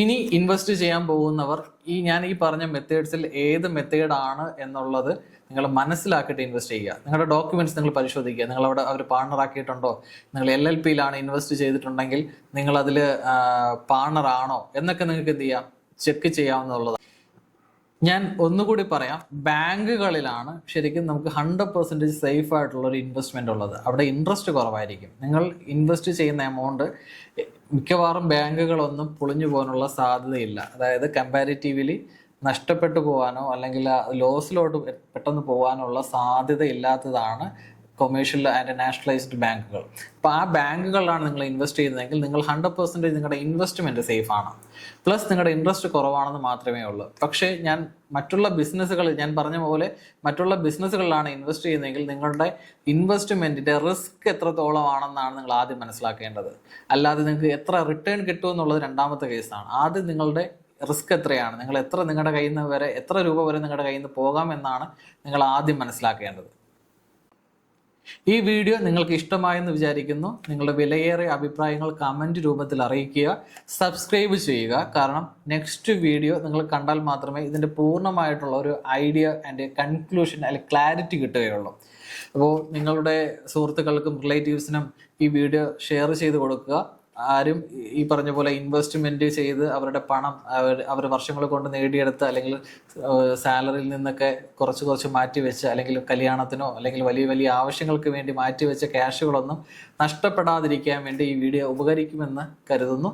A: ഇനി ഇൻവെസ്റ്റ് ചെയ്യാൻ പോകുന്നവർ ഈ ഞാൻ ഈ പറഞ്ഞ മെത്തേഡ്സിൽ ഏത് മെത്തേഡാണ് എന്നുള്ളത് നിങ്ങൾ മനസ്സിലാക്കിയിട്ട് ഇൻവെസ്റ്റ് ചെയ്യുക. നിങ്ങളുടെ ഡോക്യുമെന്റ്സ് നിങ്ങൾ പരിശോധിക്കുക. നിങ്ങൾ അവിടെ അവർ പാർട്ണർ ആക്കിയിട്ടുണ്ടോ? നിങ്ങൾ എൽ എൽ പിയിലാണ് ഇൻവെസ്റ്റ് ചെയ്തിട്ടുണ്ടെങ്കിൽ നിങ്ങൾ അതിൽ പാർട്ണർ ആണോ? എന്നൊക്കെ നിങ്ങൾക്ക് എന്ത് ചെയ്യാം? ചെക്ക് ചെയ്യാവുന്നതാണ് ഞാൻ ഒന്നുകൂടി പറയാം. ബാങ്കുകളിലാണ് ശരിക്കും നമുക്ക് ഹൺഡ്രഡ് പെർസെന്റേജ് സേഫ് ആയിട്ടുള്ള ഒരു ഇൻവെസ്റ്റ്മെന്റ് ഉള്ളത്. അവിടെ ഇൻട്രസ്റ്റ് കുറവായിരിക്കും. നിങ്ങൾ ഇൻവെസ്റ്റ് ചെയ്യുന്ന എമൗണ്ട് മിക്കവാറും ബാങ്കുകളൊന്നും പൊളിഞ്ഞു പോകാനുള്ള സാധ്യതയില്ല. അതായത് കമ്പാരിറ്റീവ്ലി നഷ്ടപ്പെട്ടു പോകാനോ അല്ലെങ്കിൽ ലോസിലോട്ട് പെട്ടെന്ന് പോകാനുള്ള സാധ്യത ഇല്ലാത്തതാണ് കൊമേഴ്ഷ്യൽ ആൻഡ് നാഷണലൈസ്ഡ് ബാങ്കുകൾ. അപ്പോൾ ആ ബാങ്കുകളിലാണ് നിങ്ങൾ ഇൻവെസ്റ്റ് ചെയ്യുന്നതെങ്കിൽ നിങ്ങൾ ഹൺഡ്രഡ് പെർസെന്റേജ് നിങ്ങളുടെ ഇൻവെസ്റ്റ്മെന്റ് സേഫ് ആണ്. പ്ലസ് നിങ്ങളുടെ ഇൻട്രസ്റ്റ് കുറവാണെന്ന് മാത്രമേ ഉള്ളൂ. പക്ഷേ ഞാൻ മറ്റുള്ള ബിസിനസ്സുകൾ ഞാൻ പറഞ്ഞ പോലെ മറ്റുള്ള ബിസിനസ്സുകളിലാണ് ഇൻവെസ്റ്റ് ചെയ്യുന്നതെങ്കിൽ നിങ്ങളുടെ ഇൻവെസ്റ്റ്മെന്റിന്റെ റിസ്ക് എത്രത്തോളം ആണെന്നാണ് നിങ്ങൾ ആദ്യം മനസ്സിലാക്കേണ്ടത്. അല്ലാതെ നിങ്ങൾക്ക് എത്ര റിട്ടേൺ കിട്ടും എന്നുള്ളത് രണ്ടാമത്തെ കേസാണ് ആദ്യം നിങ്ങളുടെ റിസ്ക് എത്രയാണ്? നിങ്ങൾ എത്ര നിങ്ങളുടെ കയ്യിൽ നിന്ന് വരെ എത്ര രൂപ വരെ നിങ്ങളുടെ കയ്യിൽ നിന്ന് പോകാമെന്നാണ് നിങ്ങൾ ആദ്യം മനസ്സിലാക്കേണ്ടത്. ഈ വീഡിയോ നിങ്ങൾക്ക് ഇഷ്ടമായെന്ന് വിചാരിക്കുന്നു. നിങ്ങളുടെ വിലയേറിയ അഭിപ്രായങ്ങൾ കമന്റ് രൂപത്തിൽ അറിയിക്കുക. സബ്സ്ക്രൈബ് ചെയ്യുക. കാരണം നെക്സ്റ്റ് വീഡിയോ നിങ്ങൾ കണ്ടാൽ മാത്രമേ ഇതിന്റെ പൂർണമായിട്ടുള്ള ഒരു ഐഡിയ ആൻഡ് കൺക്ലൂഷൻ അല്ലെങ്കിൽ ക്ലാരിറ്റി കിട്ടുകയുള്ളൂ. അപ്പോൾ നിങ്ങളുടെ സുഹൃത്തുക്കൾക്കും റിലേറ്റീവ്സിനും ഈ വീഡിയോ ഷെയർ ചെയ്ത് കൊടുക്കുക. ആരും ഈ പറഞ്ഞ പോലെ ഇൻവെസ്റ്റ്മെന്റ് ചെയ്ത് അവരുടെ പണം അവർ അവർ വർഷങ്ങൾ കൊണ്ട് നേടിയെടുത്ത് അല്ലെങ്കിൽ സാലറിയിൽ നിന്നൊക്കെ കുറച്ച് കുറച്ച് മാറ്റി വെച്ച് അല്ലെങ്കിൽ കല്യാണത്തിനോ അല്ലെങ്കിൽ വലിയ വലിയ ആവശ്യങ്ങൾക്ക് വേണ്ടി മാറ്റി വെച്ച ക്യാഷുകളൊന്നും നഷ്ടപ്പെടാതിരിക്കാൻ വേണ്ടി ഈ വീഡിയോ ഉപകരിക്കുമെന്ന് കരുതുന്നു.